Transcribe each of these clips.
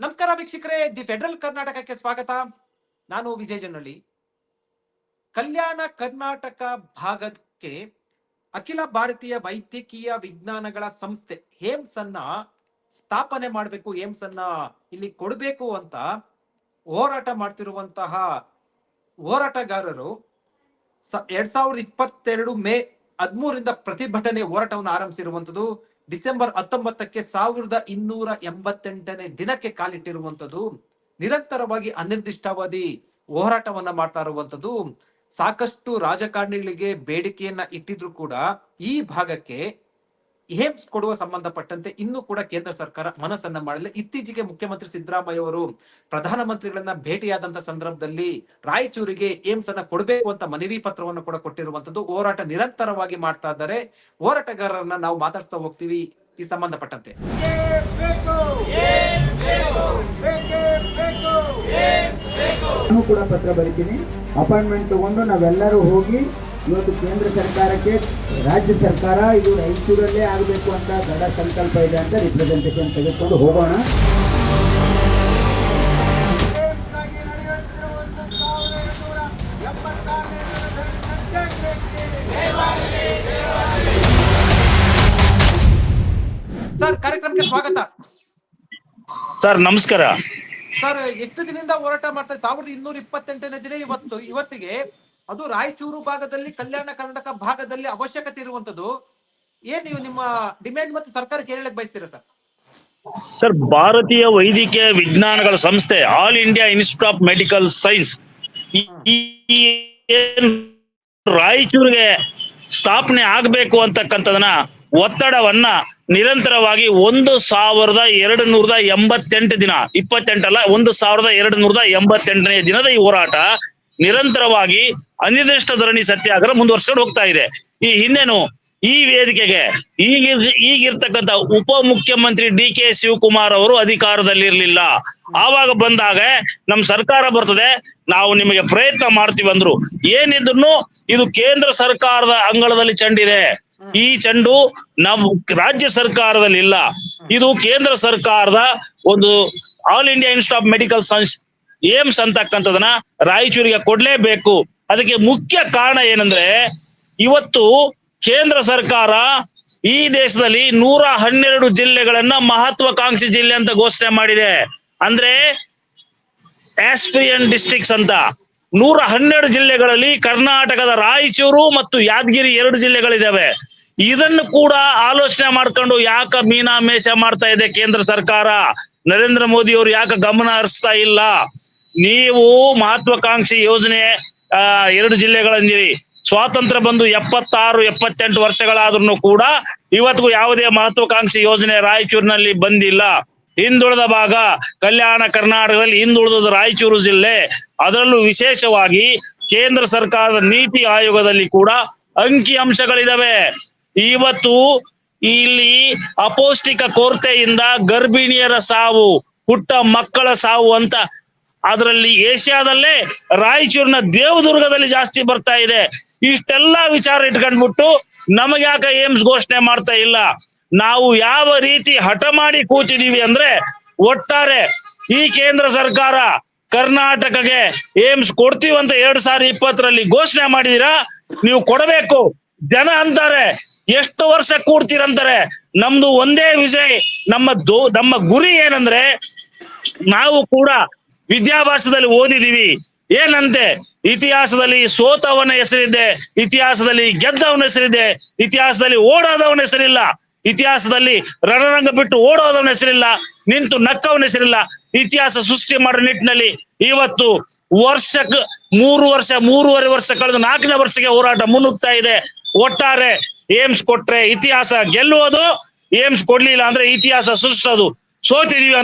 ನಮಸ್ಕಾರ ವೀಕ್ಷಕರೇ, the federal ಕರ್ನಾಟಕಕ್ಕೆ ಸ್ವಾಗತ. ನಾನು ವಿಜಯ್ ಜನಳ್ಳಿ ಕಲ್ಯಾಣ ಕರ್ನಾಟಕ ಭಾಗಕ್ಕೆ ಅಖಿಲ ಭಾರತೀಯ ವೈದ್ಯಕೀಯ ವಿಜ್ಞಾನಗಳ ಸಂಸ್ಥೆ ಏಮ್ಸ್ ಅನ್ನ ಸ್ಥಾಪನೆ ಮಾಡಬೇಕು ಏಮ್ಸ್ ಅನ್ನ ಇಲ್ಲಿ ಕೊಡಬೇಕು ಅಂತ ಹೋರಾಟ ಮಾಡ್ತಿರುವಂತಹ ಹೋರಾಟಗಾರರು ಎರಡ್ ಸಾವಿರದ ಇಪ್ಪತ್ತೆರಡು ಮೇ ಹದಿಮೂರಿಂದ ಪ್ರತಿಭಟನೆ ಹೋರಾಟವನ್ನು ಆರಂಭಿಸಿರುವಂತದ್ದು ಡಿಸೆಂಬರ್ ಹತ್ತೊಂಬತ್ತಕ್ಕೆ ಸಾವಿರದ ಇನ್ನೂರ ಎಂಬತ್ತೆಂಟನೇ ದಿನಕ್ಕೆ ಕಾಲಿಟ್ಟಿರುವಂತದ್ದು ನಿರಂತರವಾಗಿ ಅನಿರ್ದಿಷ್ಟಾವಧಿ ಹೋರಾಟವನ್ನ ಮಾಡ್ತಾ ಇರುವಂತದ್ದು ಸಾಕಷ್ಟು ರಾಜಕಾರಣಿಗಳಿಗೆ ಬೇಡಿಕೆಯನ್ನ ಇಟ್ಟಿದ್ರು ಕೂಡ ಈ ಭಾಗಕ್ಕೆ ಏಮ್ಸ್ ಕೊಡುವ ಸಂಬಂಧಪಟ್ಟಂತೆ ಇನ್ನೂ ಕೂಡ ಕೇಂದ್ರ ಸರ್ಕಾರ ಮನಸ್ಸನ್ನ ಮಾಡಲಿಲ್ಲ. ಇತ್ತೀಚೆಗೆ ಮುಖ್ಯಮಂತ್ರಿ ಸಿದ್ದರಾಮಯ್ಯ ಅವರು ಪ್ರಧಾನಮಂತ್ರಿಗಳನ್ನ ಭೇಟಿಯಾದಂತ ಸಂದರ್ಭದಲ್ಲಿ ರಾಯಚೂರಿಗೆ ಏಮ್ಸ್ ಅನ್ನ ಕೊಡಬೇಕು ಅಂತ ಮನವಿ ಪತ್ರವನ್ನು ಕೂಡ ಕೊಟ್ಟಿರುವಂತದ್ದು ಹೋರಾಟ ನಿರಂತರವಾಗಿ ಮಾಡ್ತಾ ಇದ್ದಾರೆ. ಹೋರಾಟಗಾರರನ್ನ ನಾವು ಮಾತಾಡ್ತಾ ಹೋಗ್ತೀವಿ ಈ ಸಂಬಂಧಪಟ್ಟಂತೆ. ಕೂಡ ಪತ್ರ ಬರಿತೀನಿ. ಅಪಾಯಿಂಟ್ಮೆಂಟ್ ತಗೊಂಡು ನಾವೆಲ್ಲರೂ ಹೋಗಿ ಇವತ್ತು ಕೇಂದ್ರ ಸರ್ಕಾರಕ್ಕೆ ರಾಜ್ಯ ಸರ್ಕಾರ ಇದು ರಾಯಚೂರಲ್ಲೇ ಆಗಬೇಕು ಅಂತ ದೃಢ ಸಂಕಲ್ಪ ಇದೆ ಅಂತ ರಿಪ್ರೆಸೆಂಟೇಷನ್ ತೆಗೆದುಕೊಂಡು ಹೋಗೋಣ. ಸರ್ ಕಾರ್ಯಕ್ರಮಕ್ಕೆ ಸ್ವಾಗತ. ಸರ್ ನಮಸ್ಕಾರ. ಸರ್ ಎಷ್ಟು ದಿನದಿಂದ ಹೋರಾಟ ಮಾಡ್ತಾರೆ? ಸಾವಿರದ ಇನ್ನೂರ ಇಪ್ಪತ್ತೆಂಟನೇ ದಿನ ಇವತ್ತು ಇವತ್ತಿಗೆ ಅದು ರಾಯಚೂರು ಭಾಗದಲ್ಲಿ ಕಲ್ಯಾಣ ಕರ್ನಾಟಕ ಭಾಗದಲ್ಲಿ ಅವಶ್ಯಕತೆ ಇರುವಂತದ್ದು. ಏನ್ ನೀವು ನಿಮ್ಮ ಡಿಮ್ಯಾಂಡ್ ಮತ್ತು ಸರ್ಕಾರಕ್ಕೆ ಕೇಳಕ್ ಬಯಸ್ತೀರಾ ಸರ್? ಸರ್ ಭಾರತೀಯ ವೈದ್ಯಕೀಯ ವಿಜ್ಞಾನಗಳ ಸಂಸ್ಥೆ All India Institute of Medical Science ರಾಯಚೂರಿಗೆ ಸ್ಥಾಪನೆ ಆಗ್ಬೇಕು ಅಂತಕ್ಕಂಥದನ್ನ ಒತ್ತಡವನ್ನ ನಿರಂತರವಾಗಿ ಒಂದು ಸಾವಿರದ ಎರಡು ನೂರದ ಎಂಬತ್ತೆಂಟು ದಿನ ಇಪ್ಪತ್ತೆಂಟಲ್ಲ ಒಂದು ಸಾವಿರದ ಎರಡು ನೂರದ ಎಂಬತ್ತೆಂಟನೇ ದಿನದ ಈ ಹೋರಾಟ ನಿರಂತರವಾಗಿ ಅನಿರ್ದಿಷ್ಟ ಧರಣಿ ಸತ್ಯಾಗ್ರಹ ಮುಂದುವರ್ಸ್ಕೊಂಡು ಹೋಗ್ತಾ ಇದೆ. ಈ ಹಿಂದೆನು ಈ ವೇದಿಕೆಗೆ ಈಗ ಈಗಿರ್ತಕ್ಕಂಥ ಉಪ ಮುಖ್ಯಮಂತ್ರಿ ಡಿ ಕೆ ಶಿವಕುಮಾರ್ ಅವರು ಅಧಿಕಾರದಲ್ಲಿರ್ಲಿಲ್ಲ. ಆವಾಗ ಬಂದಾಗ ನಮ್ ಸರ್ಕಾರ ಬರ್ತದೆ, ನಾವು ನಿಮಗೆ ಪ್ರಯತ್ನ ಮಾಡ್ತೀವಿ ಅಂದ್ರು. ಏನಿದ್ರು ಇದು ಕೇಂದ್ರ ಸರ್ಕಾರದ ಅಂಗಳದಲ್ಲಿ ಚೆಂಡಿದೆ. ಈ ಚೆಂಡು ನಾವು ರಾಜ್ಯ ಸರ್ಕಾರದಲ್ಲಿ ಇಲ್ಲ ಇದು ಕೇಂದ್ರ ಸರ್ಕಾರದ ಒಂದು all India institute of medical science AIIMS ಅಂತಕ್ಕಂಥದನ್ನ ರಾಯಚೂರಿಗೆ ಕೊಡ್ಲೇಬೇಕು. ಅದಕ್ಕೆ ಮುಖ್ಯ ಕಾರಣ ಏನಂದ್ರೆ, ಇವತ್ತು ಕೇಂದ್ರ ಸರ್ಕಾರ ಈ ದೇಶದಲ್ಲಿ ನೂರ ಹನ್ನೆರಡು ಜಿಲ್ಲೆಗಳನ್ನ ಮಹತ್ವಾಕಾಂಕ್ಷಿ ಜಿಲ್ಲೆ ಅಂತ ಘೋಷಣೆ ಮಾಡಿದೆ. ಅಂದ್ರೆ ಆಸ್ಪಿರಿಯನ್ ಡಿಸ್ಟ್ರಿಕ್ಟ್ಸ್ ಅಂತ. ನೂರ ಹನ್ನೆರಡು ಜಿಲ್ಲೆಗಳಲ್ಲಿ ಕರ್ನಾಟಕದ ರಾಯಚೂರು ಮತ್ತು ಯಾದಗಿರಿ ಎರಡು ಜಿಲ್ಲೆಗಳಿದಾವೆ ಇದನ್ನು ಕೂಡ ಆಲೋಚನೆ ಮಾಡ್ಕೊಂಡು ಯಾಕ ಮೀನಾಮೇಷ ಮಾಡ್ತಾ ಇದೆ ಕೇಂದ್ರ ಸರ್ಕಾರ? ನರೇಂದ್ರ ಮೋದಿ ಅವರು ಯಾಕೆ ಗಮನ ಹರಿಸ್ತಾ ಇಲ್ಲ? ನೀವು ಮಹತ್ವಾಕಾಂಕ್ಷಿ ಯೋಜನೆ, ಆ, ಎರಡು ಜಿಲ್ಲೆಗಳಂದಿರಿ. ಸ್ವಾತಂತ್ರ್ಯ ಬಂದು ಎಪ್ಪತ್ತಾರು, ಎಪ್ಪತ್ತೆಂಟು ವರ್ಷಗಳಾದ್ರೂ ಕೂಡ ಇವತ್ತಿಗೂ ಯಾವುದೇ ಮಹತ್ವಾಕಾಂಕ್ಷಿ ಯೋಜನೆ ರಾಯಚೂರಿನಲ್ಲಿ ಬಂದಿಲ್ಲ. ಹಿಂದುಳಿದ ಭಾಗ, ಕಲ್ಯಾಣ ಕರ್ನಾಟಕದಲ್ಲಿ ಹಿಂದುಳಿದ ರಾಯಚೂರು ಜಿಲ್ಲೆ. ಅದರಲ್ಲೂ ವಿಶೇಷವಾಗಿ ಕೇಂದ್ರ ಸರ್ಕಾರದ ನೀತಿ ಆಯೋಗದಲ್ಲಿ ಕೂಡ ಅಂಕಿ ಅಂಶಗಳಿದಾವೆ. ಇವತ್ತು ಇಲ್ಲಿ ಅಪೌಷ್ಟಿಕ ಕೊರತೆಯಿಂದ ಗರ್ಭಿಣಿಯರ ಸಾವು, ಹುಟ್ಟ ಮಕ್ಕಳ ಸಾವು ಅಂತ. ಅದರಲ್ಲಿ ಏಷ್ಯಾದಲ್ಲೇ ರಾಯಚೂರಿನ ದೇವದುರ್ಗದಲ್ಲಿ ಜಾಸ್ತಿ ಬರ್ತಾ ಇದೆ. ಇಷ್ಟೆಲ್ಲಾ ವಿಚಾರ ಇಟ್ಕೊಂಡ್ಬಿಟ್ಟು ನಮಗೆ ಯಾಕ ಏಮ್ಸ್ ಘೋಷಣೆ ಮಾಡ್ತಾ ಇಲ್ಲ? ನಾವು ಯಾವ ರೀತಿ ಹಠ ಮಾಡಿ ಕೂತಿದೀವಿ ಅಂದ್ರೆ ಒಟ್ಟಾರೆ ಈ ಕೇಂದ್ರ ಸರ್ಕಾರ ಕರ್ನಾಟಕಗೆ ಏಮ್ಸ್ ಕೊಡ್ತೀವಂತ ಎರಡ್ ಸಾವಿರದ ಇಪ್ಪತ್ತರಲ್ಲಿ ಘೋಷಣೆ ಮಾಡಿದೀರಾ? ನೀವು ಕೊಡಬೇಕು. ಜನ ಅಂತಾರೆ ಎಷ್ಟು ವರ್ಷ ಕೂಡ್ತೀರಂತಾರೆ, ನಮ್ದು ಒಂದೇ ವಿಜಯ್, ನಮ್ಮ ದೋ, ನಮ್ಮ ಗುರಿ ಏನಂದ್ರೆ, ನಾವು ಕೂಡ ವಿದ್ಯಾಭ್ಯಾಸದಲ್ಲಿ ಓದಿದೀವಿ. ಏನಂತೆ? ಇತಿಹಾಸದಲ್ಲಿ ಸೋತವನ ಹೆಸರಿದೆ, ಇತಿಹಾಸದಲ್ಲಿ ಗೆದ್ದವನ ಹೆಸರಿದೆ, ಇತಿಹಾಸದಲ್ಲಿ ಓಡೋದವನ ಹೆಸರಿಲ್ಲ, ಇತಿಹಾಸದಲ್ಲಿ ರಣರಂಗ ಬಿಟ್ಟು ಓಡೋದವನ ಹೆಸರಿಲ್ಲ, ನಿಂತು ನಕ್ಕವನ ಹೆಸರಿಲ್ಲ. ಇತಿಹಾಸ ಸೃಷ್ಟಿ ಮಾಡೋ ನಿಟ್ಟಿನಲ್ಲಿ ಇವತ್ತು ವರ್ಷಕ್ಕೆ ಮೂರು ವರ್ಷ, ಮೂರುವರೆ ವರ್ಷ ಕಳೆದು ನಾಲ್ಕನೇ ವರ್ಷಕ್ಕೆ ಹೋರಾಟ ಮುನ್ನುಗ್ತಾ ಇದೆ. ಒಟ್ಟಾರೆ ಏಮ್ಸ್ ಕೊಟ್ರೆ ಇತಿಹಾಸ ಗೆಲ್ಲುವುದು, ಏಮ್ಸ್ ಕೊಡ್ಲಿಲ್ಲ ಅಂದ್ರೆ ಇತಿಹಾಸ ಸೃಷ್ಟಿಸೋದು ಸೋತಿದೀವಿ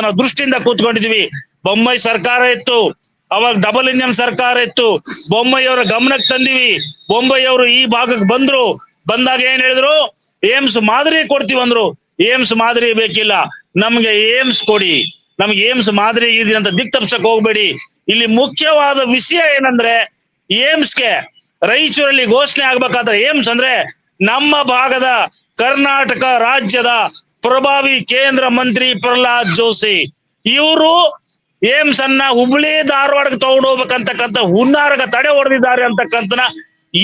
ನಾವು ದೃಷ್ಟಿಯಿಂದ ಕೂತ್ಕೊಂಡಿದೀವಿ. ಬೊಂಬೈ ಸರ್ಕಾರ ಇತ್ತು. ಅವಾಗ ಡಬಲ್ ಇಂಜನ್ ಸರ್ಕಾರ ಇತ್ತು. ಬೊಂಬೈಯವರ ಗಮನಕ್ಕೆ ತಂದಿವಿ. ಬೊಂಬೈಯವರು ಈ ಭಾಗಕ್ಕೆ ಬಂದ್ರು. ಬಂದಾಗ ಏನ್ ಹೇಳಿದ್ರು? ಏಮ್ಸ್ ಮಾದರಿ ಕೊಡ್ತೀವಿ ಅಂದ್ರು. ಏಮ್ಸ್ ಮಾದರಿ ಬೇಕಿಲ್ಲ. ನಮ್ಗೆ ಏಮ್ಸ್ ಕೊಡಿ. ನಮ್ಗೆ ಏಮ್ಸ್ ಮಾದರಿ ಇದೆ ಅಂತ ದಿಕ್ ತಪ್ಸಕ್ ಹೋಗ್ಬೇಡಿ. ಇಲ್ಲಿ ಮುಖ್ಯವಾದ ವಿಷಯ ಏನಂದ್ರೆ, ಏಮ್ಸ್ಗೆ ರೈಚೂರಲ್ಲಿ ಘೋಷಣೆ ಆಗ್ಬೇಕಾದ್ರೆ ಏಮ್ಸ್ ಅಂದ್ರೆ ನಮ್ಮ ಭಾಗದ ಕರ್ನಾಟಕ ರಾಜ್ಯದ ಪ್ರಭಾವಿ ಕೇಂದ್ರ ಮಂತ್ರಿ ಪ್ರಹ್ಲಾದ್ ಜೋಶಿ. ಇವರು ಏಮ್ಸ್ ಅನ್ನ ಹುಬ್ಳಿ ಧಾರವಾಡಕ್ಕೆ ತಗೊಂಡು ಹೋಗ್ಬೇಕಂತಕ್ಕಂಥ ಹುನ್ನಾರಕ ತಡೆ ಹೊಡೆದಿದ್ದಾರೆ ಅಂತಕ್ಕಂಥನ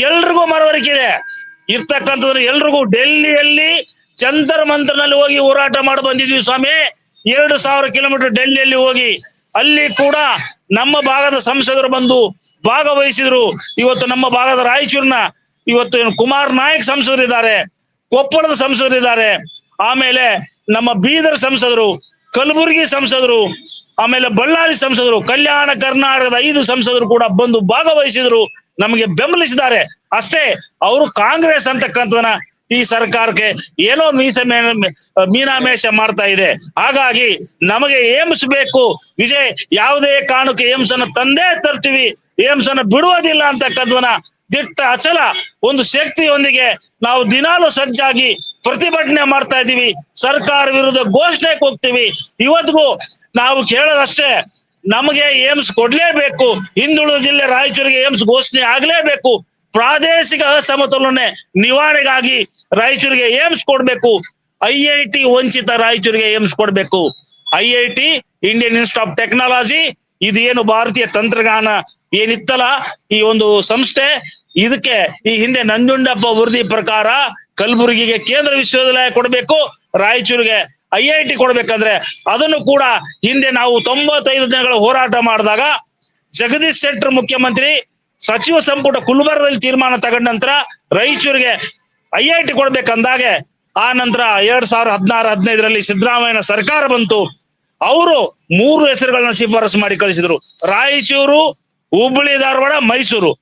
ಎಲ್ರಿಗೂ ಮನವರಿಕೆ ಇದೆ. ಇರ್ತಕ್ಕಂಥದ್ರ ಎಲ್ರಿಗೂ ಡೆಲ್ಲಿಯಲ್ಲಿ ಜಂತರ್ ಮಂತ್ರನಲ್ಲಿ ಹೋಗಿ ಹೋರಾಟ ಮಾಡಿ ಬಂದಿದ್ವಿ ಸ್ವಾಮಿ. ಎರಡು ಸಾವಿರ ಕಿಲೋಮೀಟರ್ ಡೆಲ್ಲಿಯಲ್ಲಿ ಹೋಗಿ ಅಲ್ಲಿ ಕೂಡ ನಮ್ಮ ಭಾಗದ ಸಂಸದರು ಬಂದು ಭಾಗವಹಿಸಿದ್ರು. ಇವತ್ತು ನಮ್ಮ ಭಾಗದ ರಾಯಚೂರಿನ ಇವತ್ತು ಏನು ಕುಮಾರ್ ನಾಯಕ್ ಸಂಸದರಿದ್ದಾರೆ, ಕೊಪ್ಪಳದ ಸಂಸದರಿದ್ದಾರೆ, ಆಮೇಲೆ ನಮ್ಮ ಬೀದರ್ ಸಂಸದರು, ಕಲಬುರಗಿ ಸಂಸದರು, ಆಮೇಲೆ ಬಳ್ಳಾರಿ ಸಂಸದರು, ಕಲ್ಯಾಣ ಕರ್ನಾಟಕದ ಐದು ಸಂಸದರು ಕೂಡ ಬಂದು ಭಾಗವಹಿಸಿದ್ರು, ನಮಗೆ ಬೆಂಬಲಿಸಿದ್ದಾರೆ. ಅಷ್ಟೇ, ಅವರು ಕಾಂಗ್ರೆಸ್ ಅಂತಕ್ಕಂಥದನ್ನ ಈ ಸರ್ಕಾರಕ್ಕೆ ಏನೋ ಮೀಸ ಮೀನಾಮೇಷ ಮಾಡ್ತಾ ಇದೆ. ಹಾಗಾಗಿ ನಮಗೆ ಏಮ್ಸ್ ಬೇಕು ವಿಜಯ್, ಯಾವುದೇ ಕಾರಣಕ್ಕೆ ಏಮ್ಸ್ ಅನ್ನ ತಂದೇ ತರ್ತೀವಿ ಏಮ್ಸ್ ಅನ್ನ ಬಿಡುವುದಿಲ್ಲ ಅಂತಕ್ಕಂಥವನ್ನ ದಿಟ್ಟ ಅಚಲ ಒಂದು ಶಕ್ತಿಯೊಂದಿಗೆ ನಾವು ದಿನಾಲು ಸಜ್ಜಾಗಿ ಪ್ರತಿಭಟನೆ ಮಾಡ್ತಾ ಇದ್ದೀವಿ. ಸರ್ಕಾರ ವಿರುದ್ಧ ಘೋಷಣೆ ಹೋಗ್ತೀವಿ. ಇವತ್ತಿಗೂ ನಾವು ಕೇಳೋದಷ್ಟೇ, ನಮಗೆ ಏಮ್ಸ್ ಕೊಡ್ಲೇಬೇಕು. ಹಿಂದುಳಿದ ಜಿಲ್ಲೆ ರಾಯಚೂರಿಗೆ ಏಮ್ಸ್ ಘೋಷಣೆ ಆಗ್ಲೇಬೇಕು. ಪ್ರಾದೇಶಿಕ ಅಸಮತೋಲನೆ ನಿವಾರಣೆಗಾಗಿ ರಾಯಚೂರಿಗೆ ಏಮ್ಸ್ ಕೊಡ್ಬೇಕು. ಐ ಐ ಟಿ ವಂಚಿತ ರಾಯಚೂರಿಗೆ ಏಮ್ಸ್ ಕೊಡ್ಬೇಕು. I I T Indian Institute of Technology, ಇದೇನು ಭಾರತೀಯ ತಂತ್ರಜ್ಞಾನ ಏನಿತ್ತಲ್ಲ, ಈ ಒಂದು ಸಂಸ್ಥೆ ಇದಕ್ಕೆ ಈ ಹಿಂದೆ ನಂಜುಂಡಪ್ಪ ವರದಿ ಪ್ರಕಾರ ಕಲಬುರಗಿಗೆ ಕೇಂದ್ರ ವಿಶ್ವವಿದ್ಯಾಲಯ ಕೊಡಬೇಕು, ರಾಯಚೂರಿಗೆ ಐ ಐ ಟಿ ಕೊಡ್ಬೇಕಂದ್ರೆ ಅದನ್ನು ಕೂಡ ಹಿಂದೆ ನಾವು ತೊಂಬತ್ತೈದು ದಿನಗಳ ಹೋರಾಟ ಮಾಡಿದಾಗ ಜಗದೀಶ್ ಶೆಟ್ಟರ್ ಮುಖ್ಯಮಂತ್ರಿ ಸಚಿವ ಸಂಪುಟ ಗುಲ್ಬರ್ಗದಲ್ಲಿ ತೀರ್ಮಾನ ತಗೊಂಡ ನಂತರ ರಾಯಚೂರಿಗೆ ಐ ಐ ಟಿ ಕೊಡ್ಬೇಕಂದಾಗೆ ಆ ನಂತರ ಎರಡ್ ಸಾವಿರದ ಹದಿನಾರು, ಹದಿನೈದರಲ್ಲಿ ಸಿದ್ದರಾಮಯ್ಯನ ಸರ್ಕಾರ ಬಂತು. ಅವರು ಮೂರು ಹೆಸರುಗಳನ್ನ ಶಿಫಾರಸು ಮಾಡಿ ಕಳಿಸಿದ್ರು. ರಾಯಚೂರು, ಹುಬ್ಬಳ್ಳಿ, ಧಾರವಾಡ, ಮೈಸೂರು.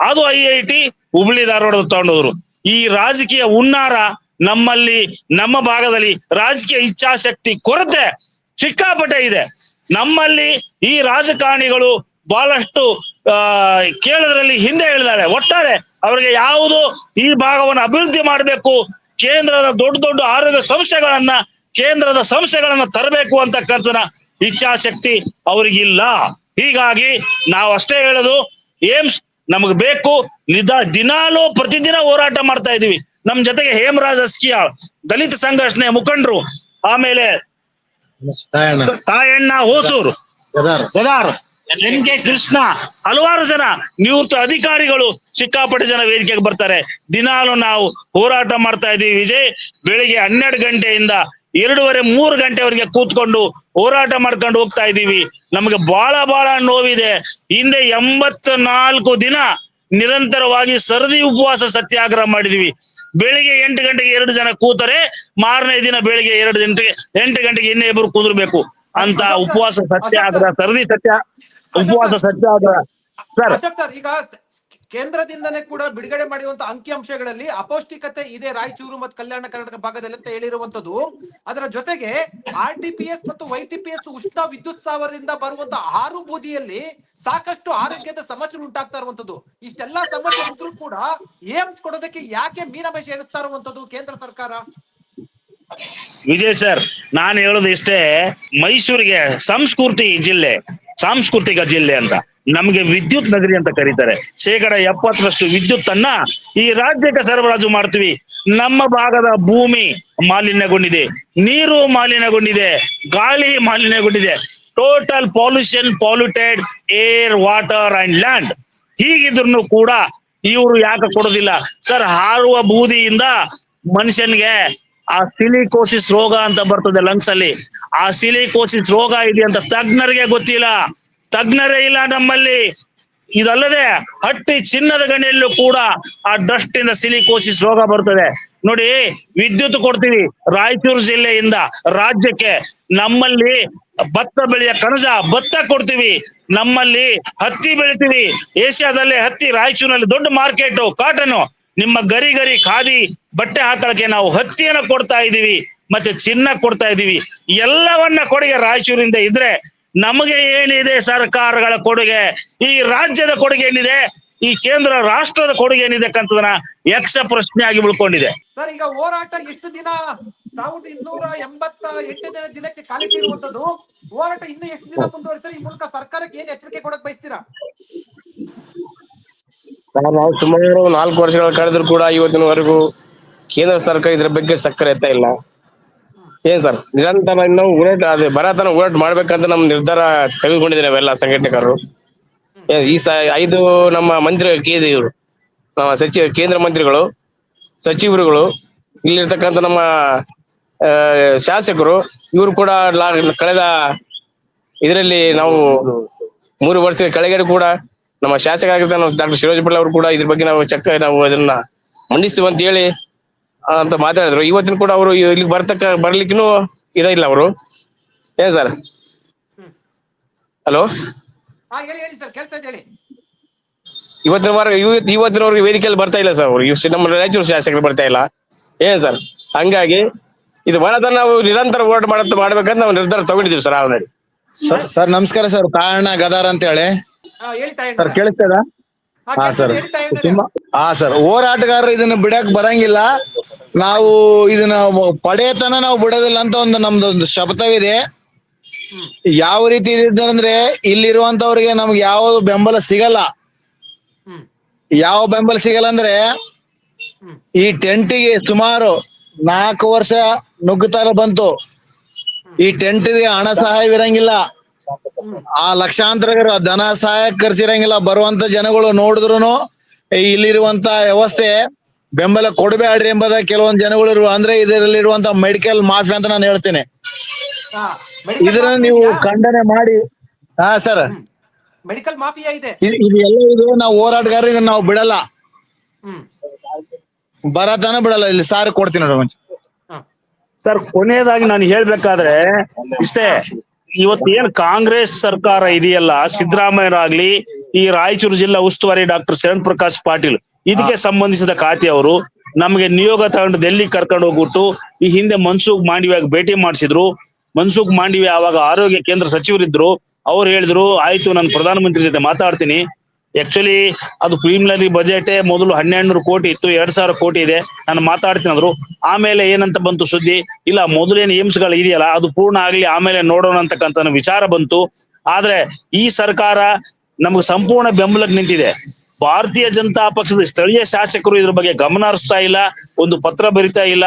ಅದು ಐ ಐ ಟಿ ಹುಬ್ಳಿ ಧಾರವಾಡದ ತಗೊಂಡೋದ್ರು. ಈ ರಾಜಕೀಯ ಹುನ್ನಾರ ನಮ್ಮಲ್ಲಿ, ನಮ್ಮ ಭಾಗದಲ್ಲಿ ರಾಜಕೀಯ ಇಚ್ಛಾಶಕ್ತಿ ಕೊರತೆ ಸಿಕ್ಕಾಪಟ್ಟೆ ಇದೆ. ನಮ್ಮಲ್ಲಿ ಈ ರಾಜಕಾರಣಿಗಳು ಬಹಳಷ್ಟು, ಆ ಕೇಳೋದ್ರಲ್ಲಿ ಹಿಂದೆ ಹೇಳಿದ್ದಾರೆ. ಒಟ್ಟಾರೆ ಅವರಿಗೆ ಯಾವುದು ಈ ಭಾಗವನ್ನು ಅಭಿವೃದ್ಧಿ ಮಾಡಬೇಕು, ಕೇಂದ್ರದ ದೊಡ್ಡ ದೊಡ್ಡ ಆರೋಗ್ಯ ಸಂಸ್ಥೆಗಳನ್ನ, ಕೇಂದ್ರದ ಸಂಸ್ಥೆಗಳನ್ನ ತರಬೇಕು ಅಂತಕ್ಕಂಥ ಇಚ್ಛಾಶಕ್ತಿ ಅವ್ರಿಗಿಲ್ಲ. ಹೀಗಾಗಿ ನಾವು ಅಷ್ಟೇ ಹೇಳೋದು, ಏಮ್ಸ್ ನಮಗ್ ಬೇಕು ನಿಧ ದಿನಾಲೂ ಪ್ರತಿದಿನ ಹೋರಾಟ ಮಾಡ್ತಾ ಇದೀವಿ. ನಮ್ ಜೊತೆಗೆ ಹೇಮರಾಜ್ ಅಸ್ಕಿಯಾಳ್ ದಲಿತ ಸಂಘಟನೆ ಮುಖಂಡರು ಆಮೇಲೆ Tayanna. Hosur. ಗದಾರ್. N K Krishna. ಹಲವಾರು ಜನ ನಿವೃತ್ತ ಅಧಿಕಾರಿಗಳು ಸಿಕ್ಕಾಪಟ್ಟೆ ಜನ ವೇದಿಕೆಗೆ ಬರ್ತಾರೆ. ದಿನಾಲು ನಾವು ಹೋರಾಟ ಮಾಡ್ತಾ ಇದೀವಿ ವಿಜಯ್. ಬೆಳಿಗ್ಗೆ ಹನ್ನೆರಡು ಗಂಟೆಯಿಂದ ಎರಡೂವರೆ ಮೂರು ಗಂಟೆವರೆಗೆ ಕೂತ್ಕೊಂಡು ಹೋರಾಟ ಮಾಡ್ಕೊಂಡು ಹೋಗ್ತಾ ಇದೀವಿ ನಮಗೆ ಬಹಳ ಬಹಳ ನೋವಿದೆ. ಹಿಂದೆ ಎಂಬತ್ತ ನಾಲ್ಕು ದಿನ ನಿರಂತರವಾಗಿ ಸರದಿ ಉಪವಾಸ ಸತ್ಯಾಗ್ರಹ ಮಾಡಿದೀವಿ. ಬೆಳಿಗ್ಗೆ ಎಂಟು ಗಂಟೆಗೆ ಎರಡು ಜನ ಕೂತರೆ ಮಾರನೇ ದಿನ ಬೆಳಿಗ್ಗೆ ಎರಡು ಗಂಟೆಗೆ ಎಂಟು ಗಂಟೆಗೆ ಇನ್ನೇ ಇಬ್ಬರು ಕೂದರ್ಬೇಕು. ಅಂತ ಉಪವಾಸ ಸತ್ಯಾಗ್ರಹ ಸರದಿ ಸತ್ಯ ಉಪವಾಸ ಸತ್ಯಾಗ್ರಹ. ಸರ್ ಈಗ ಕೇಂದ್ರದಿಂದನೇ ಕೂಡ ಬಿಡುಗಡೆ ಮಾಡಿರುವಂತಹ ಅಂಕಿಅಂಶಗಳಲ್ಲಿ ಅಪೌಷ್ಟಿಕತೆ ಇದೆ ರಾಯಚೂರು ಮತ್ತು ಕಲ್ಯಾಣ ಕರ್ನಾಟಕ ಭಾಗದಲ್ಲಿ ಅಂತ ಹೇಳಿರುವಂತದ್ದು ಅದರ ಜೊತೆಗೆ ಆರ್ ಟಿ ಪಿ ಎಸ್ ಮತ್ತು ವೈ ಟಿ ಪಿ ಎಸ್ ಉಷ್ಣ ವಿದ್ಯುತ್ ಸ್ಥಾವರದಿಂದ ಬರುವಂತ ಆರು ಬೂದಿಯಲ್ಲಿ ಸಾಕಷ್ಟು ಆರೋಗ್ಯದ ಸಮಸ್ಯೆ ಉಂಟಾಗ್ತಾ ಇರುವಂತದ್ದು ಇಷ್ಟೆಲ್ಲಾ ಸಮಸ್ಯೆ ಇದ್ರೂ ಕೂಡ ಏಮ್ಸ್ ಕೊಡೋದಕ್ಕೆ ಯಾಕೆ ಮೀನಮೇಷ ಎಣಿಸ್ತಾ ಇರುವಂತದ್ದು ಕೇಂದ್ರ ಸರ್ಕಾರ? ವಿಜಯ್ ಸರ್, ನಾನು ಹೇಳೋದು ಇಷ್ಟೇ, ಮೈಸೂರಿಗೆ ಸಂಸ್ಕೃತಿ ಜಿಲ್ಲೆ, ಸಾಂಸ್ಕೃತಿಕ ಜಿಲ್ಲೆ ಅಂತ. ನಮಗೆ ವಿದ್ಯುತ್ ನಗರಿ ಅಂತ ಕರೀತಾರೆ. ಶೇಕಡ ಎಪ್ಪತ್ತರಷ್ಟು ವಿದ್ಯುತ್ ಅನ್ನ ಈ ರಾಜ್ಯಕ್ಕೆ ಸರಬರಾಜು ಮಾಡ್ತೀವಿ. ನಮ್ಮ ಭಾಗದ ಭೂಮಿ ಮಾಲಿನ್ಯಗೊಂಡಿದೆ. ನೀರು ಮಾಲಿನ್ಯಗೊಂಡಿದೆ. ಗಾಳಿ ಮಾಲಿನ್ಯಗೊಂಡಿದೆ. Total pollution polluted air water and land ಹೀಗಿದ್ರು ಕೂಡ ಇವರು ಯಾಕೆ ಕೊಡೋದಿಲ್ಲ? ಸರ್, ಹಾರುವ ಬೂದಿಯಿಂದ ಮನುಷ್ಯನಿಗೆ ಆ ಸಿಲಿಕೋಸಿಸ್ ರೋಗ ಅಂತ ಬರ್ತದೆ ಲಂಗ್ಸ್ ಅಲ್ಲಿ ಆ ಸಿಲಿಕೋಸಿಸ್ ರೋಗ ಇದೆ ಅಂತ ತಜ್ಞರಿಗೆ ಗೊತ್ತಿಲ್ಲ. ತಜ್ಞರೇ ಇಲ್ಲ ನಮ್ಮಲ್ಲಿ. ಇದಲ್ಲದೆ ಹಟ್ಟಿ ಚಿನ್ನದ ಗಣಿಯಲ್ಲೂ ಕೂಡ ಆ ಡಸ್ಟ್ ಇಂದ ಸಿಲಿಕೋಸಿಸ್ ರೋಗ ಬರ್ತದೆ. ನೋಡಿ, ವಿದ್ಯುತ್ ಕೊಡ್ತೀವಿ ರಾಯಚೂರು ಜಿಲ್ಲೆಯಿಂದ ರಾಜ್ಯಕ್ಕೆ. ನಮ್ಮಲ್ಲಿ ಭತ್ತ ಬೆಳೆಯ ಕಣಜ, ಭತ್ತ ಕೊಡ್ತೀವಿ. ನಮ್ಮಲ್ಲಿ ಹತ್ತಿ ಬೆಳಿತೀವಿ. ಏಷ್ಯಾದಲ್ಲಿ ಹತ್ತಿ, ರಾಯಚೂರಿನಲ್ಲಿ ದೊಡ್ಡ ಮಾರ್ಕೆಟ್, ಕಾಟನ್. ನಿಮ್ಮ ಗರಿ ಗರಿ ಖಾದಿ ಬಟ್ಟೆ ಹಾಕಳಕ್ಕೆ ನಾವು ಹತ್ತಿಯನ್ನ ಕೊಡ್ತಾ ಇದೀವಿ ಮತ್ತೆ ಚಿನ್ನ ಕೊಡ್ತಾ ಇದೀವಿ ಎಲ್ಲವನ್ನ ಕೊಡುಗೆ ರಾಯಚೂರಿಂದ ಇದ್ರೆ ನಮಗೆ ಏನಿದೆ ಸರ್ಕಾರಗಳ ಕೊಡುಗೆ? ಈ ರಾಜ್ಯದ ಕೊಡುಗೆ ಏನಿದೆ? ಈ ಕೇಂದ್ರ ರಾಷ್ಟ್ರದ ಕೊಡುಗೆ ಏನಿದೆ ಅಂತದನ್ನ ಯಕ್ಷ ಪ್ರಶ್ನೆ ಆಗಿ ಉಳ್ಕೊಂಡಿದೆ. ಸರ್ ಈಗ ಹೋರಾಟ ಎಷ್ಟು ದಿನ ಸಾವಿರದ ಇನ್ನೂರ ಎಂಬತ್ತ ಎಂಟನೇ ದಿನಕ್ಕೆ ಕಾಲಿಟ್ಟಿರುವಂತದ್ದು ಹೋರಾಟ ಇನ್ನು ಎಷ್ಟು ದಿನ ಮುಂದುವರಿಸಿದ್ರೆ ಈ ಮೂಲಕ ಸರ್ಕಾರಕ್ಕೆ ಏನ್ ಎಚ್ಚರಿಕೆ ಕೊಡಕ್ ಬಯಸ್ತೀರಾ? ಸರ್, ನಾವು ಸುಮಾರು ನಾಲ್ಕು ವರ್ಷಗಳ ಕಳೆದ್ರು ಕೂಡ ಇವತ್ತಿನವರೆಗೂ ಕೇಂದ್ರ ಸರ್ಕಾರ ಇದ್ರ ಬಗ್ಗೆ ಸಕ್ಕರೆ ಎತ್ತ ಇಲ್ಲ. ಏನ್ ಸರ್? ನಿರಂತರ ನಾವು ಹೋರಾಟ ಅದೇ ಬರತನ ಹೋರಾಟ ಮಾಡ್ಬೇಕಂತ ನಮ್ ನಿರ್ಧಾರ ತೆಗೆದುಕೊಂಡಿದ್ದೇವೆ ಎಲ್ಲ ಸಂಘಟಕರು. ಈ ಐದು ನಮ್ಮ ಮಂತ್ರಿ ಕೇಂದ್ರ ಇವರು. ನಮ್ಮ ಸಚಿವ ಕೇಂದ್ರ ಮಂತ್ರಿಗಳು ಸಚಿವರುಗಳು ಇಲ್ಲಿರ್ತಕ್ಕಂಥ ನಮ್ಮ ಆ, ಶಾಸಕರು ಇವರು ಕೂಡ ಕಳೆದ ಇದರಲ್ಲಿ ನಾವು ಮೂರು ವರ್ಷ ಕೆಳಗಡೆ ಕೂಡ ನಮ್ಮ ಶಾಸಕ ಡಾಕ್ಟರ್ ಶಿರೋಜ್ ಪಾಟೀಲ್ ಅವರು ಕೂಡ ಇದ್ರ ಬಗ್ಗೆ ನಾವು ಚಕ್ಕ ನಾವು ಅದನ್ನ ಮಂಡಿಸ್ತೀವಿ ಅಂತ ಹೇಳಿ ಅಂತ ಮಾತಾಡಿದ್ರು. ಇವತ್ತಿನ ಕೂಡ ಅವರು ಇಲ್ಲಿಗೆ ಬರ್ತಕ್ಕ ಬರ್ಲಿಕ್ಕೂ ಇದಿಲ್ಲ ಅವರು. ಏನ್ ಸರ್? ಹಲೋ? ಹಾ ಹೇಳಿ ಹೇಳಿ ಸರ್ ಕೇಳ್ತಾ ಹೇಳಿ? ಇವತ್ತಿನ ವಾರ ಇವತ್ತು ಇವತ್ತಿನವ್ರಿಗೆ ವೇದಿಕೆಯಲ್ಲಿ ಬರ್ತಾ ಇಲ್ಲ ಸರ್ ಅವರು. ಇವ್ ನಮ್ಮ ರಾಯಚೂರು ಶಾಸಕರು ಬರ್ತಾ ಇಲ್ಲ. ಏನ್ ಸರ್? ಹಂಗಾಗಿ ಇದು ಬರೋದನ್ನ ನಾವು ನಿರಂತರ ಹೋರಾಟ ಮಾಡತ್ ಮಾಡ್ಬೇಕಂತ ನಾವು ನಿರ್ಧಾರ ತಗೊಂಡಿದೀವಿ ಸರ್ ಆಲ್ರೆಡಿ. ಸರ್ ನಮಸ್ಕಾರ ಸರ್. ಕಾರಣ ಗದಾರ್ ಅಂತ ಹೇಳಿ ಹಾ ಹೇಳ್ತಾ ಸರ್ ಕೇಳಿಸ್ತದ ಹಾ ಸರ್. ತುಂಬಾ ಹಾ ಸರ್. ಹೋರಾಟಗಾರರು ಇದನ್ನ ಬಿಡಕ್ ಬರಂಗಿಲ್ಲ. ನಾವು ಇದನ್ನ ಪಡೆಯತನ ನಾವು ಬಿಡೋದಿಲ್ಲ ಅಂತ ಒಂದು ನಮ್ದು ಒಂದು ಶಪಥವಿದೆ. ಯಾವ ರೀತಿ ಅಂದ್ರೆ ಇಲ್ಲಿರುವಂತವ್ರಿಗೆ ನಮ್ಗೆ ಯಾವ ಬೆಂಬಲ ಸಿಗಲ್ಲ. ಯಾವ ಬೆಂಬಲ ಸಿಗಲ್ಲ ಅಂದ್ರೆ ಈ ಟೆಂಟಿಗೆ ಸುಮಾರು ನಾಲ್ಕು ವರ್ಷ ನುಗ್ಗುತ್ತಾರ ಬಂತು. ಈ ಟೆಂಟ್ಗೆ ಹಣ ಸಹಾಯವಿರಂಗಿಲ್ಲ. ಆ ಲಕ್ಷಾಂತರ ಧನ ಸಹಾಯ ಖರ್ಚಿರಂಗಿಲ್ಲ ಬರುವಂತ ಜನಗಳು ನೋಡಿದ್ರು ಇಲ್ಲಿರುವಂತ ವ್ಯವಸ್ಥೆ ಬೆಂಬಲ ಕೊಡಬೇಡ್ರಿ ಎಂಬದ ಕೆಲವೊಂದು ಜನಗಳು ಇರುವ ಅಂದ್ರೆ ಇದರಲ್ಲಿರುವಂತ ಮೆಡಿಕಲ್ ಮಾಫಿ ಅಂತ ನಾನು ಹೇಳ್ತೇನೆ. ಇದನ್ನ ನೀವು ಖಂಡನೆ ಮಾಡಿ. ಹಾ ಸರ್. ಮೆಡಿಕಲ್ ಮಾಫಿಯಾ ಇದೆ. ಇದೆಲ್ಲ ಎಲ್ಲ ಇದು ನಾವು ಹೋರಾಟಗಾರ ಇದನ್ನ ನಾವು ಬಿಡಲ್ಲ. ಹ್ಮ್. ಬರತನ ಬಿಡಲ್ಲ ಇಲ್ಲಿ ಸಾರು ಕೊಡ್ತೀನಿ ಸರ್ ಕೊನೆಯದಾಗಿ ನಾನು ಹೇಳ್ಬೇಕಾದ್ರೆ ಇಷ್ಟೇ ಇವತ್ತು ಏನ್ ಕಾಂಗ್ರೆಸ್ ಸರ್ಕಾರ ಇದೆಯಲ್ಲ ಸಿದ್ದರಾಮಯ್ಯರಾಗ್ಲಿ ಈ ರಾಯಚೂರು ಜಿಲ್ಲಾ ಉಸ್ತುವಾರಿ ಡಾಕ್ಟರ್ ಶರಣ್ ಪ್ರಕಾಶ್ ಪಾಟೀಲ್ ಇದಕ್ಕೆ ಸಂಬಂಧಿಸಿದ ಖಾತೆ ಅವರು ನಮಗೆ ನಿಯೋಗ ತಗೊಂಡು ಡೆಲ್ಲಿ ಕರ್ಕೊಂಡು ಹೋಗ್ಬಿಟ್ಟು ಈ ಹಿಂದೆ ಮನ್ಸುಖ್ ಮಾಂಡವ್ಯಾಗ ಭೇಟಿ ಮಾಡಿಸಿದ್ರು. ಮನ್ಸುಖ್ ಮಾಂಡವ್ಯ ಅವಾಗ ಆರೋಗ್ಯ ಕೇಂದ್ರ ಸಚಿವರಿದ್ರು. ಅವ್ರು ಹೇಳಿದ್ರು ಆಯ್ತು ನಾನು ಪ್ರಧಾನಮಂತ್ರಿ ಜೊತೆ ಮಾತಾಡ್ತೀನಿ. ಆಕ್ಚುಲಿ ಅದು ಪ್ರೀಮಿನರಿ ಬಜೆಟ್ ಮೊದಲು ಹನ್ನೆರಡು ಕೋಟಿ ಇತ್ತು, ಎರಡ್ ಸಾವಿರ ಕೋಟಿ ಇದೆ. ನಾನು ಮಾತಾಡ್ತೀನಿ ಅಂದ್ರು, ಆಮೇಲೆ ಏನಂತ ಬಂತು ಸುದ್ದಿ? ಇಲ್ಲ, ಮೊದಲೇನು ಏಮ್ಸ್ಗಳು ಇದೆಯಲ್ಲ, ಅದು ಪೂರ್ಣ ಆಗ್ಲಿ, ಆಮೇಲೆ ನೋಡೋಣ ಅಂತಕ್ಕಂತ ವಿಚಾರ ಬಂತು. ಆದ್ರೆ ಈ ಸರ್ಕಾರ ನಮ್ಗೆ ಸಂಪೂರ್ಣ ಬೆಂಬಲಕ್ಕೆ ನಿಂತಿದೆ. ಭಾರತೀಯ ಜನತಾ ಪಕ್ಷದ ಸ್ಥಳೀಯ ಶಾಸಕರು ಇದ್ರ ಬಗ್ಗೆ ಗಮನ ಹರಿಸ್ತಾ ಇಲ್ಲ, ಒಂದು ಪತ್ರ ಬರಿತಾ ಇಲ್ಲ,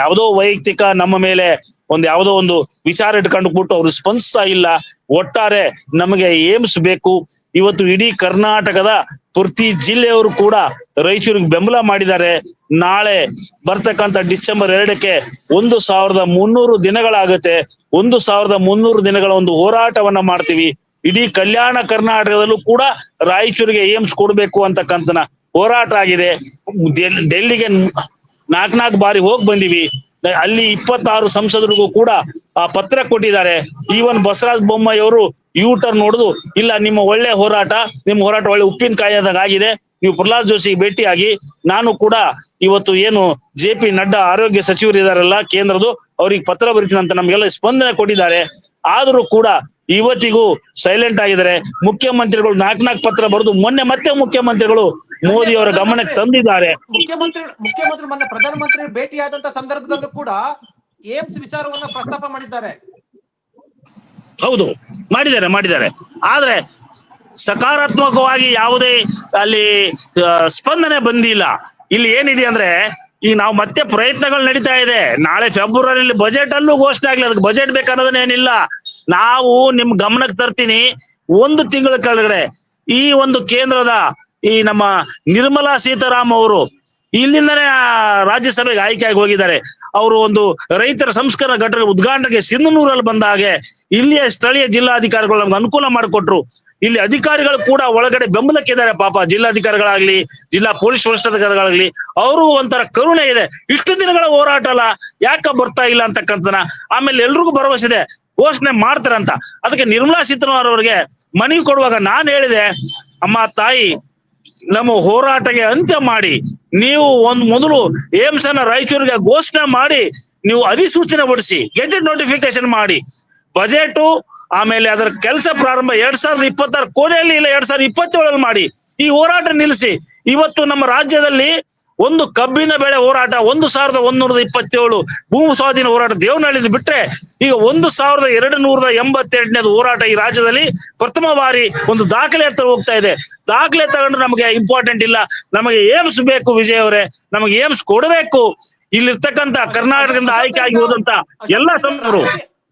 ಯಾವುದೋ ವೈಯಕ್ತಿಕ ನಮ್ಮ ಮೇಲೆ ಒಂದ್ ಯಾವುದೋ ಒಂದು ವಿಚಾರ ಇಟ್ಕೊಂಡು ಬಿಟ್ಟು ಅವ್ರು ಸ್ಪಂದಿಸ್ತಾ ಇಲ್ಲ. ಒಟ್ಟಾರೆ ನಮಗೆ ಏಮ್ಸ್ ಬೇಕು. ಇವತ್ತು ಇಡೀ ಕರ್ನಾಟಕದ ಪ್ರತಿ ಜಿಲ್ಲೆಯವರು ಕೂಡ ರಾಯಚೂರಿಗೆ ಬೆಂಬಲ ಮಾಡಿದ್ದಾರೆ. ನಾಳೆ ಬರ್ತಕ್ಕಂತ ಡಿಸೆಂಬರ್ ಎರಡಕ್ಕೆ ಒಂದು ಸಾವಿರದ ಮುನ್ನೂರು ದಿನಗಳಾಗುತ್ತೆ. ಒಂದು ಸಾವಿರದ ಮುನ್ನೂರು ದಿನಗಳ ಒಂದು ಹೋರಾಟವನ್ನ ಮಾಡ್ತೀವಿ. ಇಡೀ ಕಲ್ಯಾಣ ಕರ್ನಾಟಕದಲ್ಲೂ ಕೂಡ ರಾಯಚೂರಿಗೆ ಏಮ್ಸ್ ಕೊಡ್ಬೇಕು ಅಂತಕ್ಕಂಥ ಹೋರಾಟ ಆಗಿದೆ. ಡೆಲ್- ಡೆಲ್ಲಿಗೆ ನಾಲ್ಕ್ ನಾಲ್ಕು ಬಾರಿ ಹೋಗಿ ಬಂದಿವಿ. ಅಲ್ಲಿ ಇಪ್ಪತ್ತಾರು ಸಂಸದರಿಗೂ ಕೂಡ, ಆ, ಪತ್ರ ಕೊಟ್ಟಿದ್ದಾರೆ. ಈವನ್ ಬಸವರಾಜ ಬೊಮ್ಮಾಯಿ ಅವರು ಯೂ ಟರ್ನ್ ನೋಡುದು, ಇಲ್ಲ ನಿಮ್ಮ ಒಳ್ಳೆ ಹೋರಾಟ, ನಿಮ್ಮ ಹೋರಾಟ ಒಳ್ಳೆ ಉಪ್ಪಿನಕಾಯಿಯಾದಾಗ ಆಗಿದೆ, ನೀವು ಪ್ರಹ್ಲಾದ್ ಜೋಶಿಗೆ ಭೇಟಿಯಾಗಿ, ನಾನು ಕೂಡ ಇವತ್ತು ಏನು ಜೆ ಪಿ ನಡ್ಡಾ ಆರೋಗ್ಯ ಸಚಿವರು ಇದಾರಲ್ಲ ಕೇಂದ್ರದ್ದು, ಅವ್ರಿಗೆ ಪತ್ರ ಬರೀತೀನಿ ಅಂತ ನಮ್ಗೆಲ್ಲ ಸ್ಪಂದನೆ ಕೊಟ್ಟಿದ್ದಾರೆ. ಆದರೂ ಕೂಡ ಇವತ್ತಿಗೂ ಸೈಲೆಂಟ್ ಆಗಿದ್ದಾರೆ. ಮುಖ್ಯಮಂತ್ರಿಗಳು ನಾಲ್ಕ್ ನಾಲ್ಕು ಪತ್ರ ಬರೆದು ಮೊನ್ನೆ ಮತ್ತೆ ಮುಖ್ಯಮಂತ್ರಿಗಳು ಮೋದಿ ಅವರ ಗಮನಕ್ಕೆ ತಂದಿದ್ದಾರೆ. ಮುಖ್ಯಮಂತ್ರಿ ಮುಖ್ಯಮಂತ್ರಿ ಮೊನ್ನೆ ಪ್ರಧಾನಮಂತ್ರಿ ಭೇಟಿಯಾದಂತ ಸಂದರ್ಭದಲ್ಲೂ ಕೂಡ ಏಮ್ಸ್ ವಿಚಾರವನ್ನ ಪ್ರಸ್ತಾಪ ಮಾಡಿದ್ದಾರೆ. ಹೌದು ಮಾಡಿದ್ದಾರೆ ಮಾಡಿದ್ದಾರೆ. ಆದ್ರೆ ಸಕಾರಾತ್ಮಕವಾಗಿ ಯಾವುದೇ ಅಲ್ಲಿ ಸ್ಪಂದನೆ ಬಂದಿಲ್ಲ. ಇಲ್ಲಿ ಏನಿದೆ ಅಂದ್ರೆ ಈಗ ನಾವು ಮತ್ತೆ ಪ್ರಯತ್ನಗಳು ನಡೀತಾ ಇದೆ. ನಾಳೆ ಫೆಬ್ರವರಿಯಲ್ಲಿ ಬಜೆಟ್ ಅಲ್ಲೂ ಘೋಷಣೆ ಆಗ್ಲಿ, ಅದಕ್ಕೆ ಬಜೆಟ್ ಬೇಕನ್ನೋದನ್ನೇನಿಲ್ಲ ನಾವು ನಿಮ್ ಗಮನಕ್ಕೆ ತರ್ತೀನಿ. ಒಂದು ತಿಂಗಳ ಕೆಳಗಡೆ ಈ ಒಂದು ಕೇಂದ್ರದ ಈ ನಮ್ಮ ನಿರ್ಮಲಾ ಸೀತಾರಾಮ್ ಅವರು ಇಲ್ಲಿಂದನೇ ರಾಜ್ಯಸಭೆಗೆ ಆಗಿ ಹೋಗಿದ್ದಾರೆ. ಅವರು ಒಂದು ರೈತರ ಸಂಸ್ಕರಣ ಘಟಕ ಉದ್ಘಾಟನೆಗೆ ಸಿಂಧನೂರಲ್ಲಿ ಬಂದ ಹಾಗೆ ಇಲ್ಲಿಯ ಸ್ಥಳೀಯ ಜಿಲ್ಲಾಧಿಕಾರಿಗಳು ನಮ್ಗೆ ಅನುಕೂಲ ಮಾಡಿಕೊಟ್ರು. ಇಲ್ಲಿ ಅಧಿಕಾರಿಗಳು ಕೂಡ ಒಳಗಡೆ ಬೆಂಬಲಕ್ಕಿದ್ದಾರೆ ಪಾಪ. ಜಿಲ್ಲಾಧಿಕಾರಿಗಳಾಗ್ಲಿ, ಜಿಲ್ಲಾ ಪೊಲೀಸ್ ವರಿಷ್ಠಾಧಿಕಾರಿಗಳಾಗ್ಲಿ ಅವರು ಒಂಥರ ಕರುಣೆ ಇದೆ. ಇಷ್ಟು ದಿನಗಳ ಹೋರಾಟ ಅಲ್ಲ, ಯಾಕ ಬರ್ತಾ ಇಲ್ಲ ಅಂತಕ್ಕಂತನ ಆಮೇಲೆ ಎಲ್ರಿಗೂ ಭರವಸೆ ಇದೆ. ಘೋಷಣೆ ಮಾಡ್ತಾರಂತ. ಅದಕ್ಕೆ ನಿರ್ಮಲಾ ಸೀತಾರಾಮನ್ ಅವರಿಗೆ ಮನವಿ ಕೊಡುವಾಗ ನಾನು ಹೇಳಿದೆ, ಅಮ್ಮ, ತಾಯಿ ನಮ್ಮ ಹೋರಾಟಗೆ ಅಂತ್ಯ ಮಾಡಿ ನೀವು ಒಂದ್ ಮೊದಲು ಏಮ್ಸ್ ಅನ್ನ ರಾಯಚೂರಿಗೆ ಘೋಷಣೆ ಮಾಡಿ ನೀವು ಅಧಿಸೂಚನೆ ಹೊಡಿಸಿ, ಗೆಜೆಟ್ ನೋಟಿಫಿಕೇಶನ್ ಮಾಡಿ. ಬಜೆಟ್, ಆಮೇಲೆ ಅದರ ಕೆಲಸ ಪ್ರಾರಂಭ ಎರಡ್ ಸಾವಿರದ ಇಪ್ಪತ್ತಾರು, ಕೊನೆಯಲ್ಲಿ ಇಲ್ಲ, ಎರಡ್ ಸಾವಿರದ ಇಪ್ಪತ್ತೇಳಲ್ಲಿ ಮಾಡಿ. ಈ ಹೋರಾಟ ನಿಲ್ಲಿಸಿ. ಇವತ್ತು ನಮ್ಮ ರಾಜ್ಯದಲ್ಲಿ ಒಂದು ಕಬ್ಬಿನ ಬೆಳೆ ಹೋರಾಟ ಒಂದು ಸಾವಿರದ ಒಂದೂರದ ಇಪ್ಪತ್ತೇಳು ಭೂಮಿ ಸ್ವಾಧೀನ ಹೋರಾಟ ದೇವನಹಳ್ಳಿದು ಬಿಟ್ರೆ ಈಗ ಒಂದು ಸಾವಿರದ ಎರಡು ನೂರದ ಎಂಬತ್ತೆರಡನೇದು ಹೋರಾಟ ಈ ರಾಜ್ಯದಲ್ಲಿ ಪ್ರಥಮ ಬಾರಿ ಒಂದು ದಾಖಲೆ ಹತ್ರ ಹೋಗ್ತಾ ಇದೆ. ದಾಖಲೆ ತಗೊಂಡು ನಮಗೆ ಇಂಪಾರ್ಟೆಂಟ್ ಇಲ್ಲ. ನಮಗೆ ಏಮ್ಸ್ ಬೇಕು ವಿಜಯ್ ಅವರೇ ನಮಗೆ ಏಮ್ಸ್ ಕೊಡಬೇಕು. ಇಲ್ಲಿರ್ತಕ್ಕಂತ ಕರ್ನಾಟಕದಿಂದ ಆಯ್ಕೆ ಆಗಿ ಹೋದಂತ ಎಲ್ಲ ಸಂಸ್ಥರು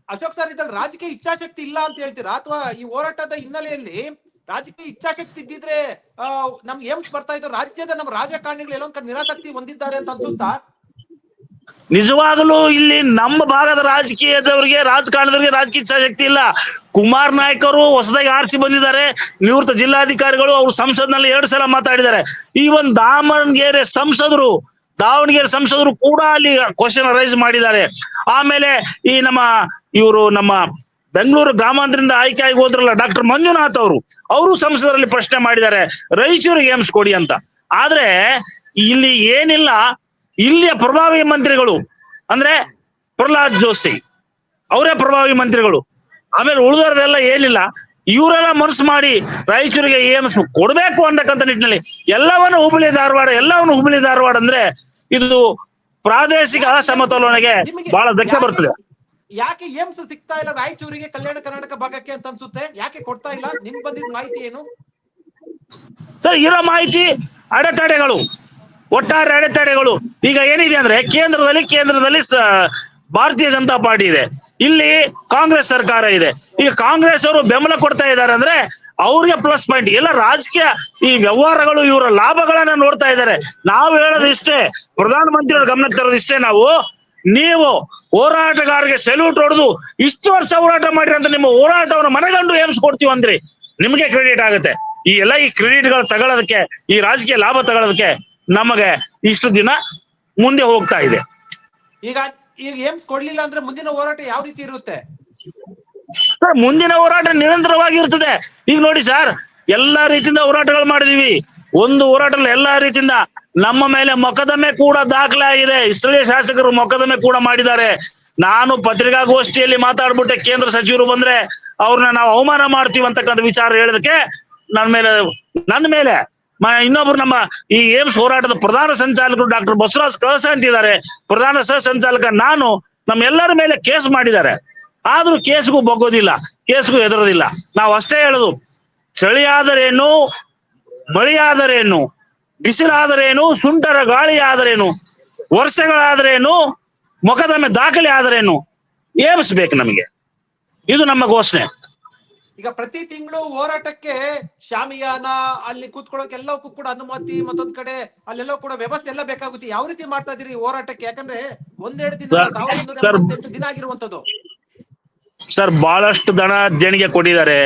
ಅಶೋಕ್ ಸರ್ ಇದ್ರಲ್ಲಿ ರಾಜಕೀಯ ಇಚ್ಛಾಶಕ್ತಿ ಇಲ್ಲ ಅಂತ ಹೇಳ್ತೀರಾ? ಅಥವಾ ಈ ಹೋರಾಟದ ಹಿನ್ನೆಲೆಯಲ್ಲಿ ರಾಜಕೀಯ ಇಚ್ಛಾಶಕ್ತಿ ಇದ್ದಿದ್ರೆ ನಮ್ಗೆ ಏಮ್ಸ್ ಬರ್ತಾ ಇದ್ರು ರಾಜ್ಯದ ನಮ್ಮ ರಾಜಕಾರಣಿಗಳು ಎಲ್ಲೊಂದ್ ಕಡೆ ನಿರಾಸಕ್ತಿ ಹೊಂದಿದ್ದಾರೆ ಅಂತ ಅನ್ಸುತ್ತಾ? ನಿಜವಾಗಲೂ ಇಲ್ಲಿ ನಮ್ಮ ಭಾಗದ ರಾಜಕೀಯದವರಿಗೆ, ರಾಜಕಾರಣದವರಿಗೆ ರಾಜಕೀಯ ಇಚ್ಛಾಶಕ್ತಿ ಇಲ್ಲ. ಕುಮಾರ್ ನಾಯ್ಕ ಅವರು ಹೊಸದಾಗಿ ಆರ್ಸಿ ಬಂದಿದ್ದಾರೆ. ನಿವೃತ್ತ ಜಿಲ್ಲಾಧಿಕಾರಿಗಳು ಅವರು ಸಂಸತ್ನಲ್ಲಿ ಎರಡು ಸಲ ಮಾತಾಡಿದ್ದಾರೆ. ಒಂದು ದಾವಣಗೆರೆ ಸಂಸದರು ದಾವಣಗೆರೆ ಸಂಸದರು ಕೂಡ ಅಲ್ಲಿ ಕ್ವಶನ್ ರೈಸ್ ಮಾಡಿದ್ದಾರೆ. ಆಮೇಲೆ ಈ ನಮ್ಮ ಇವರು ನಮ್ಮ ಬೆಂಗಳೂರು ಗ್ರಾಮಾಂತರಿಂದ ಆಯ್ಕೆ ಆಗಿ ಹೋದ್ರಲ್ಲ ಡಾಕ್ಟರ್ ಮಂಜುನಾಥ್ ಅವರು ಅವರು ಸಂಸದರಲ್ಲಿ ಪ್ರಶ್ನೆ ಮಾಡಿದ್ದಾರೆ ರಾಯಚೂರಿಗೆ ಏಮ್ಸ್ ಕೊಡಿ ಅಂತ. ಆದ್ರೆ ಇಲ್ಲಿ ಏನಿಲ್ಲ ಇಲ್ಲಿಯ ಪ್ರಭಾವಿ ಮಂತ್ರಿಗಳು ಅಂದ್ರೆ ಪ್ರಹ್ಲಾದ್ ಜೋಶಿ ಅವರೇ ಪ್ರಭಾವಿ ಮಂತ್ರಿಗಳು. ಆಮೇಲೆ ಉಳಿದವ್ರದೆಲ್ಲ ಏನಿಲ್ಲ ಇವರೆಲ್ಲ ಮನಸ್ಸು ಮಾಡಿ ರಾಯಚೂರಿಗೆ ಏಮ್ಸ್ ಕೊಡ್ಬೇಕು ಅನ್ನಕ್ಕಂತ ನಿಟ್ಟಿನಲ್ಲಿ ಎಲ್ಲವನ್ನು ಹುಬ್ಬಳ್ಳಿ ಧಾರವಾಡ ಎಲ್ಲವನ್ನು ಹುಬ್ಬಳ್ಳಿ ಧಾರವಾಡ ಅಂದ್ರೆ ಇದು ಪ್ರಾದೇಶಿಕ ಅಸಮತೋಲನೆಗೆ ಬಹಳ ಧಕ್ಕೆ ಬರ್ತದೆ. ಯಾಕೆ ಏಮ್ಸ್ ಸಿಗ್ತಾ ಇಲ್ಲ ರಾಯಚೂರಿಗೆ ಕಲ್ಯಾಣ ಕರ್ನಾಟಕ ಭಾಗಕ್ಕೆ ಅಂತ ಅನ್ಸುತ್ತೆ? ಯಾಕೆ ಕೊಡ್ತಾ ಇಲ್ಲ? ನಿಮ್ ಬಂದಿದ್ ಮಾಹಿತಿ ಏನು? ಸರ್, ಇರೋ ಮಾಹಿತಿ ಅಡೆತಡೆಗಳು. ಒಟ್ಟಾರೆ ಅಡೆತಡೆಗಳು. ಈಗ ಏನಿದೆ ಅಂದ್ರೆ ಕೇಂದ್ರದಲ್ಲಿ ಕೇಂದ್ರದಲ್ಲಿ ಭಾರತೀಯ ಜನತಾ ಪಾರ್ಟಿ ಇದೆ. ಇಲ್ಲಿ ಕಾಂಗ್ರೆಸ್ ಸರ್ಕಾರ ಇದೆ. ಈಗ ಕಾಂಗ್ರೆಸ್ ಅವರು ಬೆಂಬಲ ಕೊಡ್ತಾ ಇದ್ದಾರೆ ಅಂದ್ರೆ ಅವ್ರಿಗೆ ಪ್ಲಸ್ ಪಾಯಿಂಟ್ ಎಲ್ಲ ರಾಜಕೀಯ, ಈ ವ್ಯವಹಾರಗಳು, ಇವರ ಲಾಭಗಳನ್ನ ನೋಡ್ತಾ ಇದ್ದಾರೆ. ನಾವು ಹೇಳೋದು ಇಷ್ಟೇ. ಪ್ರಧಾನಮಂತ್ರಿಯವ್ರ ಗಮನಕ್ಕೆ ತರೋದು ಇಷ್ಟೇ ನಾವು. ನೀವು ಹೋರಾಟಗಾರರಿಗೆ ಸೆಲ್ಯೂಟ್ ಹೊಡೆದು ಇಷ್ಟು ವರ್ಷ ಹೋರಾಟ ಮಾಡಿರಿ ಅಂತ ನಿಮ್ಮ ಹೋರಾಟವನ್ನು ಮನಗಂಡು ಏಮ್ಸ್ ಕೊಡ್ತೀವಿ ಅಂದ್ರಿ. ನಿಮಗೆ ಕ್ರೆಡಿಟ್ ಆಗುತ್ತೆ. ಈ ಎಲ್ಲ ಈ ಕ್ರೆಡಿಟ್ಗಳು ತಗೊಳ್ಳೋದಕ್ಕೆ ಈ ರಾಜಕೀಯ ಲಾಭ ತಗೊಳ್ಳೋದಕ್ಕೆ ನಮಗೆ ಇಷ್ಟು ದಿನ ಮುಂದೆ ಹೋಗ್ತಾ ಇದೆ. ಈಗ ಈಗ ಏಮ್ಸ್ ಕೊಡ್ಲಿಲ್ಲ ಅಂದ್ರೆ ಮುಂದಿನ ಹೋರಾಟ ಯಾವ ರೀತಿ ಇರುತ್ತೆ? ಸರ್ ಮುಂದಿನ ಹೋರಾಟ ನಿರಂತರವಾಗಿ ಇರ್ತದೆ. ಈಗ ನೋಡಿ ಸರ್ ಎಲ್ಲಾ ರೀತಿಯಿಂದ ಹೋರಾಟಗಳು ಮಾಡಿದೀವಿ. ಒಂದು ಹೋರಾಟ ಎಲ್ಲಾ ರೀತಿಯಿಂದ ನಮ್ಮ ಮೇಲೆ ಮೊಕದಮೆ ಕೂಡ ದಾಖಲೆ ಆಗಿದೆ. ಸ್ಥಳೀಯ ಶಾಸಕರು ಮೊಕದಮೆ ಕೂಡ ಮಾಡಿದ್ದಾರೆ. ನಾನು ಪತ್ರಿಕಾಗೋಷ್ಠಿಯಲ್ಲಿ ಮಾತಾಡ್ಬಿಟ್ಟೆ, ಕೇಂದ್ರ ಸಚಿವರು ಬಂದ್ರೆ ಅವ್ರನ್ನ ನಾವು ಅವಮಾನ ಮಾಡ್ತೀವಿ ಅಂತಕ್ಕಂಥ ವಿಚಾರ ಹೇಳೋದಕ್ಕೆ ನನ್ನ ಮೇಲೆ ನನ್ನ ಮೇಲೆ. ಇನ್ನೊಬ್ರು ನಮ್ಮ ಈ ಏಮ್ಸ್ ಹೋರಾಟದ ಪ್ರಧಾನ ಸಂಚಾಲಕರು ಡಾಕ್ಟರ್ ಬಸವರಾಜ್ ಕಳಸ ಅಂತಿದ್ದಾರೆ. ಪ್ರಧಾನ ಸಹ ಸಂಚಾಲಕ ನಾನು ನಮ್ಮೆಲ್ಲರ ಮೇಲೆ ಕೇಸ್ ಮಾಡಿದ್ದಾರೆ. ಆದ್ರೂ ಕೇಸ್ಗೂ ಬಗ್ಗೋದಿಲ್ಲ, ಕೇಸ್ಗೂ ಹೆದರೋದಿಲ್ಲ. ನಾವು ಅಷ್ಟೇ ಹೇಳುದು ಚಳಿ ಆದರೇನು ಮಳಿ ಆದರೇನು ಬಿಸಿಲಾದರೇನು ಸುಂಟರ ಗಾಳಿ ಆದರೇನು ವರ್ಷಗಳಾದರೇನು ಮೊಕದಮೆ ದಾಖಲೆ ಆದರೇನು ಏಮಿಸ್ಬೇಕು ನಮಗೆ. ಇದು ನಮ್ಮ ಘೋಷಣೆ. ಈಗ ಪ್ರತಿ ತಿಂಗಳು ಹೋರಾಟಕ್ಕೆ ಶಾಮಿಯಾನ ಅಲ್ಲಿ ಕೂತ್ಕೊಳ್ಳೋಕೆ ಎಲ್ಲಕ್ಕೂ ಕೂಡ ಅನುಮತಿ ಮತ್ತೊಂದ್ ಕಡೆ ಅಲ್ಲೆಲ್ಲೋ ಕೂಡ ವ್ಯವಸ್ಥೆ ಎಲ್ಲ ಬೇಕಾಗುತ್ತೆ. ಯಾವ ರೀತಿ ಮಾಡ್ತಾ ಇದೀರಿ ಹೋರಾಟಕ್ಕೆ? ಯಾಕಂದ್ರೆ ಒಂದೆರಡು ದಿನ ದಿನ ಆಗಿರುವಂತದ್ದು ಸರ್ ಬಹಳಷ್ಟು ದನ ದೇಣಿಗೆ ಕೊಟ್ಟಿದ್ದಾರೆ.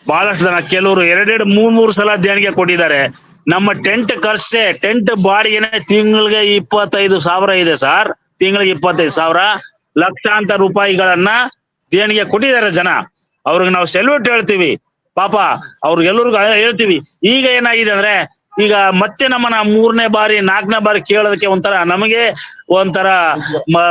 ಬಹಳಷ್ಟು ದನ ಕೆಲವರು ಎರಡೆರಡು ಮೂರ್ ಮೂರು ಸಲ ದೇಣಿಗೆ ಕೊಟ್ಟಿದ್ದಾರೆ. ನಮ್ಮ ಟೆಂಟ್ ಖರ್ಚೆ ಟೆಂಟ್ ಬಾಡಿಗೆನೆ ತಿಂಗಳಿಗೆ ಇಪ್ಪತ್ತೈದು ಸಾವಿರ ಇದೆ ಸರ್. ತಿಂಗಳಿಗೆ ಇಪ್ಪತ್ತೈದು ಸಾವಿರ. ಲಕ್ಷಾಂತರ ರೂಪಾಯಿಗಳನ್ನ ದೇಣಿಗೆ ಕೊಟ್ಟಿದ್ದಾರೆ ಜನ. ಅವ್ರಿಗೆ ನಾವು ಸೆಲ್ಯೂಟ್ ಹೇಳ್ತೀವಿ. ಪಾಪ ಅವ್ರಿಗೆಲ್ಲರಿಗೂ ಹೇಳ್ತೀವಿ. ಈಗ ಏನಾಗಿದೆ ಅಂದ್ರೆ, ಈಗ ಮತ್ತೆ ನಮ್ಮನ್ನ ಮೂರನೇ ಬಾರಿ, ನಾಲ್ಕನೇ ಬಾರಿ ಕೇಳೋದಕ್ಕೆ ಒಂಥರ ನಮಗೆ ಒಂಥರ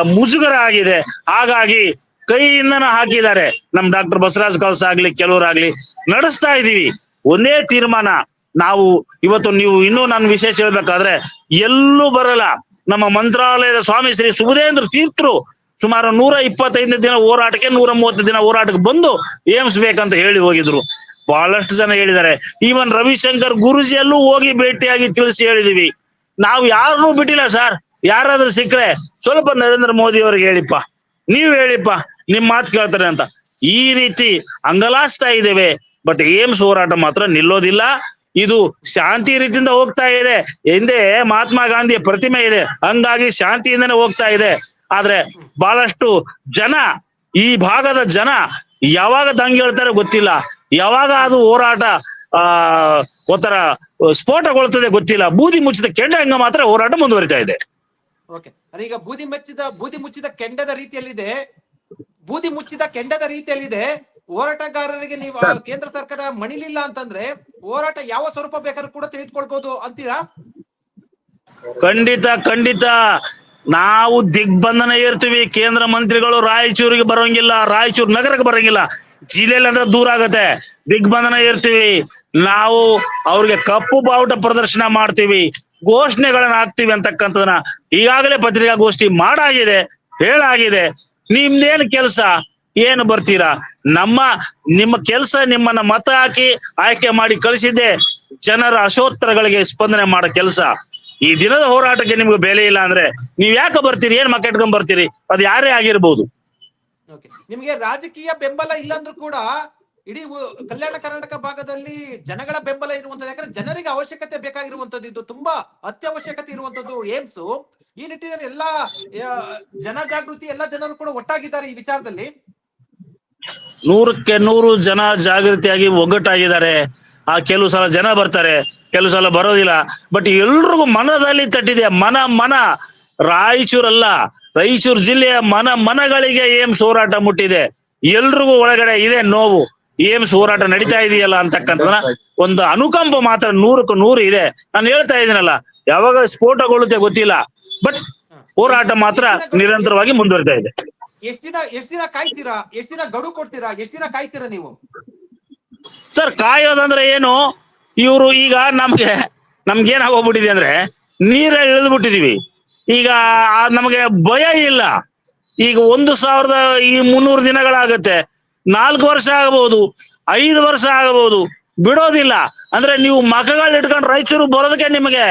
ಮುಜುಗರ ಆಗಿದೆ. ಹಾಗಾಗಿ ಕೈಯಿಂದನ ಹಾಕಿದ್ದಾರೆ. ನಮ್ ಡಾಕ್ಟರ್ ಬಸವರಾಜ್ ಕಳಸ ಆಗ್ಲಿ ಕೆಲವರಾಗ್ಲಿ ನಡೆಸ್ತಾ ಇದೀವಿ. ಒಂದೇ ತೀರ್ಮಾನ. ನಾವು ಇವತ್ತು ನೀವು ಇನ್ನೂ ನಾನು ವಿಶೇಷ ಹೇಳ್ಬೇಕಾದ್ರೆ ಎಲ್ಲೂ ಬರಲ್ಲ. ನಮ್ಮ ಮಂತ್ರಾಲಯದ ಸ್ವಾಮಿ ಶ್ರೀ ಸುಬುಧೇಂದ್ರ ತೀರ್ಥರು ಸುಮಾರು ನೂರ ಇಪ್ಪತ್ತೈದನೇ ದಿನ ಹೋರಾಟಕ್ಕೆ ನೂರ ಮೂವತ್ತು ದಿನ ಹೋರಾಟಕ್ಕೆ ಬಂದು ಏಮ್ಸ್ ಬೇಕಂತ ಹೇಳಿ ಹೋಗಿದ್ರು. ಬಹಳಷ್ಟು ಜನ ಹೇಳಿದ್ದಾರೆ. ಈವನ್ ರವಿಶಂಕರ್ ಗುರುಜಿಯಲ್ಲೂ ಹೋಗಿ ಭೇಟಿಯಾಗಿ ತಿಳಿಸಿ ಹೇಳಿದೀವಿ. ನಾವು ಯಾರನ್ನೂ ಬಿಟ್ಟಿಲ್ಲ ಸರ್. ಯಾರಾದ್ರೂ ಸಿಕ್ಕರೆ ಸ್ವಲ್ಪ ನರೇಂದ್ರ ಮೋದಿ ಅವ್ರಿಗೆ ಹೇಳಿಪ್ಪ. ನೀವ್ ಹೇಳಿಪ್ಪ. ನಿಮ್ ಮಾತು ಕೇಳ್ತಾರೆ ಅಂತ. ಈ ರೀತಿ ಅಂಗಲಾಸ್ತಾ ಇದ್ದೇವೆ. ಬಟ್ ಏಮ್ಸ್ ಹೋರಾಟ ಮಾತ್ರ ನಿಲ್ಲೋದಿಲ್ಲ. ಇದು ಶಾಂತಿ ರೀತಿಯಿಂದ ಹೋಗ್ತಾ ಇದೆ. ಹಿಂದೆ ಮಹಾತ್ಮ ಗಾಂಧಿಯ ಪ್ರತಿಮೆ ಇದೆ. ಹಂಗಾಗಿ ಶಾಂತಿಯಿಂದನೇ ಹೋಗ್ತಾ ಇದೆ. ಆದ್ರೆ ಬಹಳಷ್ಟು ಜನ, ಈ ಭಾಗದ ಜನ ಯಾವಾಗ ದಂಗೆ ಹೇಳ್ತಾರೆ ಗೊತ್ತಿಲ್ಲ. ಯಾವಾಗ ಅದು ಹೋರಾಟ, ಆ, ಒಂಥರ ಸ್ಫೋಟಗೊಳ್ತದೆ ಗೊತ್ತಿಲ್ಲ. ಬೂದಿ ಮುಚ್ಚಿದ ಕೆಂಡ ಹಂಗ ಮಾತ್ರ ಹೋರಾಟ ಮುಂದುವರಿತಾ ಇದೆ. ಈಗ ಬೂದಿ ಮುಚ್ಚಿದ ಬೂದಿ ಮುಚ್ಚಿದ ಕೆಂಡದ ರೀತಿಯಲ್ಲಿದೆ. ಬೂದಿ ಮುಚ್ಚಿದ ಕೆಂಡದ ರೀತಿಯಲ್ಲಿದೆ. ಹೋರಾಟಗಾರರಿಗೆ ನೀವು ಕೇಂದ್ರ ಸರ್ಕಾರ ಮಣಿಲಿಲ್ಲ ಅಂತಂದ್ರೆ ಹೋರಾಟ ಯಾವ ಸ್ವರೂಪ ಬೇಕಾದ್ರೂ ಕೂಡ ತಿಳಿದುಕೊಳ್ಬಹುದು ಅಂತೀರಾ? ಖಂಡಿತ ಖಂಡಿತ. ನಾವು ದಿಗ್ಬಂಧನ ಇರ್ತೀವಿ ಕೇಂದ್ರ ಮಂತ್ರಿಗಳು ರಾಯಚೂರಿಗೆ ಬರೋಂಗಿಲ್ಲ ರಾಯಚೂರು ನಗರಕ್ಕೆ ಬರೋಂಗಿಲ್ಲ. ಜಿಲ್ಲೆಯಲ್ಲಿ ಅಂದ್ರೆ ದೂರ ಆಗತ್ತೆ. ದಿಗ್ಬಂಧನ ಇರ್ತೀವಿ ನಾವು ಅವ್ರಿಗೆ ಕಪ್ಪು ಬಾವುಟ ಪ್ರದರ್ಶನ ಮಾಡ್ತೀವಿ. ಘೋಷಣೆಗಳನ್ನ ಹಾಕ್ತಿವಿ ಅಂತಕ್ಕಂಥದನ್ನ ಈಗಾಗಲೇ ಪತ್ರಿಕಾಗೋಷ್ಠಿ ಮಾಡಾಗಿದೆ ಹೇಳಾಗಿದೆ. ನಿಮ್ದೇನ್ ಕೆಲಸ? ಏನು ಬರ್ತೀರಾ? ನಮ್ಮ, ನಿಮ್ಮ ಕೆಲಸ ನಿಮ್ಮನ್ನ ಮತ ಹಾಕಿ ಆಯ್ಕೆ ಮಾಡಿ ಕಳಿಸಿದ್ದೆ ಜನರ ಅಶೋತ್ತರಗಳಿಗೆ ಸ್ಪಂದನೆ ಮಾಡೋ ಕೆಲಸ. ಈ ದಿನದ ಹೋರಾಟಕ್ಕೆ ನಿಮ್ಗೆ ಬೆಲೆ ಇಲ್ಲ ಅಂದ್ರೆ ನೀವ್ ಯಾಕೆ ಬರ್ತೀರಿ? ಏನ್ ಮಕ್ಕ ಬರ್ತೀರಿ? ಅದು ಯಾರೇ ಆಗಿರ್ಬೋದು. ನಿಮ್ಗೆ ರಾಜಕೀಯ ಬೆಂಬಲ ಇಲ್ಲ ಅಂದ್ರೂ ಕೂಡ ಇಡೀ ಕಲ್ಯಾಣ ಕರ್ನಾಟಕ ಭಾಗದಲ್ಲಿ ಜನಗಳ ಬೆಂಬಲ ಇರುವಂತದ್ದು ಯಾಕಂದ್ರೆ ಜನರಿಗೆ ಅವಶ್ಯಕತೆ ಬೇಕಾಗಿರುವಂತದ್ದು ಇದು ತುಂಬಾ ಅತ್ಯವಶ್ಯಕತೆ ಇರುವಂತದ್ದು ಏಮ್ಸು. ಈ ನಿಟ್ಟಿನಲ್ಲಿ ಎಲ್ಲಾ ಜನ ಜಾಗೃತಿ ಎಲ್ಲಾ ಜನರು ಕೂಡ ಒಟ್ಟಾಗಿದ್ದಾರೆ ಈ ವಿಚಾರದಲ್ಲಿ. ನೂರಕ್ಕೆ ನೂರು ಜನ ಜಾಗೃತಿಯಾಗಿ ಒಗ್ಗಟ್ಟಾಗಿದ್ದಾರೆ. ಆ ಕೆಲವು ಸಲ ಜನ ಬರ್ತಾರೆ, ಕೆಲವು ಸಲ ಬರೋದಿಲ್ಲ. ಬಟ್ ಎಲ್ರಿಗೂ ಮನದಲ್ಲಿ ತಟ್ಟಿದೆ, ಮನ ಮನ. ರಾಯಚೂರಲ್ಲ, ರಾಯಚೂರು ಜಿಲ್ಲೆಯ ಮನ, ಮನಗಳಿಗೆ ಏಮ್ಸ್ ಹೋರಾಟ ಮುಟ್ಟಿದೆ. ಎಲ್ರಿಗೂ ಒಳಗಡೆ ಇದೆ ನೋವು. ಏಮ್ಸ್ ಹೋರಾಟ ನಡೀತಾ ಇದೆಯಲ್ಲ ಅಂತಕ್ಕಂಥ ಒಂದು ಅನುಕಂಪ ಮಾತ್ರ ನೂರಕ್ಕೂ ನೂರು ಇದೆ. ನಾನು ಹೇಳ್ತಾ ಇದ್ದೀನಲ್ಲ, ಯಾವಾಗ ಸ್ಫೋಟಗೊಳ್ಳುತ್ತೆ ಗೊತ್ತಿಲ್ಲ. ಬಟ್ ಹೋರಾಟ ಮಾತ್ರ ನಿರಂತರವಾಗಿ ಮುಂದುವರಿತಾ ಇದೆ. ಎಷ್ಟ್ ದಿನ ಎಷ್ಟ್ ದಿನ ಕಾಯ್ತೀರಾ? ಎಷ್ಟ್ ದಿನ ಗಡು ಕೊಡ್ತೀರಾ? ಎಷ್ಟ್ ದಿನ ಕಾಯ್ತೀರಾ ನೀವು? ಸರ್, ಕಾಯೋದಂದ್ರೆ ಏನು? ಇವರು ಈಗ ನಮ್ಗೆ ನಮ್ಗೆ ಏನಾಗೋಗ್ಬಿಟ್ಟಿದೆ ಅಂದ್ರೆ ನೀರ ಇಳಿದು ಬಿಟ್ಟಿದೀವಿ ಈಗ ನಮಗೆ ಭಯ ಇಲ್ಲ. ಈಗ ಒಂದು ಸಾವಿರದ ಈ ಮುನ್ನೂರು ದಿನಗಳಾಗತ್ತೆ. ನಾಲ್ಕು ವರ್ಷ ಆಗಬಹುದು ಐದು ವರ್ಷ ಆಗಬಹುದು ಬಿಡೋದಿಲ್ಲ. ಅಂದ್ರೆ ನೀವು ಮಖಗಳು ಇಟ್ಕೊಂಡು ರೈತರು ಬರೋದಕ್ಕೆ ನಿಮಗೆ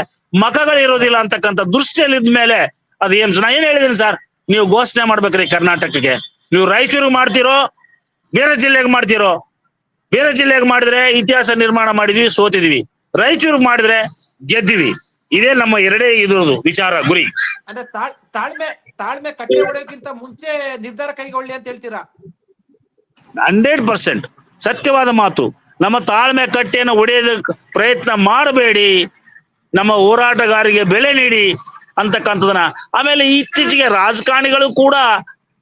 ಮಕಗಳು ಇರೋದಿಲ್ಲ ಅಂತಕ್ಕಂಥ ದೃಷ್ಟಿಯಲ್ಲಿ ಇದ್ಮೇಲೆ ಅದು ಏನ್ ನಾ ಏನ್ ಹೇಳಿದೀನಿ ಸರ್? ನೀವು ಘೋಷಣೆ ಮಾಡ್ಬೇಕ್ರಿ ಕರ್ನಾಟಕಕ್ಕೆ. ನೀವು ರಾಯಚೂರಿಗೆ ಮಾಡ್ತಿರೋ ಬೇರೆ ಜಿಲ್ಲೆಗೆ ಮಾಡ್ತಿರೋ ಬೇರೆ ಜಿಲ್ಲೆಗೆ ಮಾಡಿದ್ರೆ ಇತಿಹಾಸ ನಿರ್ಮಾಣ ಮಾಡಿದ್ವಿ ಸೋತಿದ್ವಿ. ರಾಯಚೂರಿಗೆ ಮಾಡಿದ್ರೆ ಗೆದ್ದಿವಿ. ಇದೇ ನಮ್ಮ ಎರಡೇ ಇದ್ರದ್ದು ವಿಚಾರ ಗುರಿ. ಅಂದ್ರೆ ತಾಳ್ಮೆ ತಾಳ್ಮೆ ಕಟ್ಟೆ ಹೊಡೆಯೋಕ್ಕಿಂತ ಮುಂಚೆ ನಿರ್ಧಾರ ಕೈಗೊಳ್ಳಿ ಅಂತ ಹೇಳ್ತೀರಾ? Hundred percent. ಸತ್ಯವಾದ ಮಾತು. ನಮ್ಮ ತಾಳ್ಮೆ ಕಟ್ಟೆಯನ್ನು ಒಡೆಯೋದಕ್ಕೆ ಪ್ರಯತ್ನ ಮಾಡಬೇಡಿ. ನಮ್ಮ ಹೋರಾಟಗಾರರಿಗೆ ಬೆಲೆ ನೀಡಿ. ಅಂತಕ್ಕಂಥದನ್ನ. ಆಮೇಲೆ ಇತ್ತೀಚೆಗೆ ರಾಜಕಾರಣಿಗಳು ಕೂಡ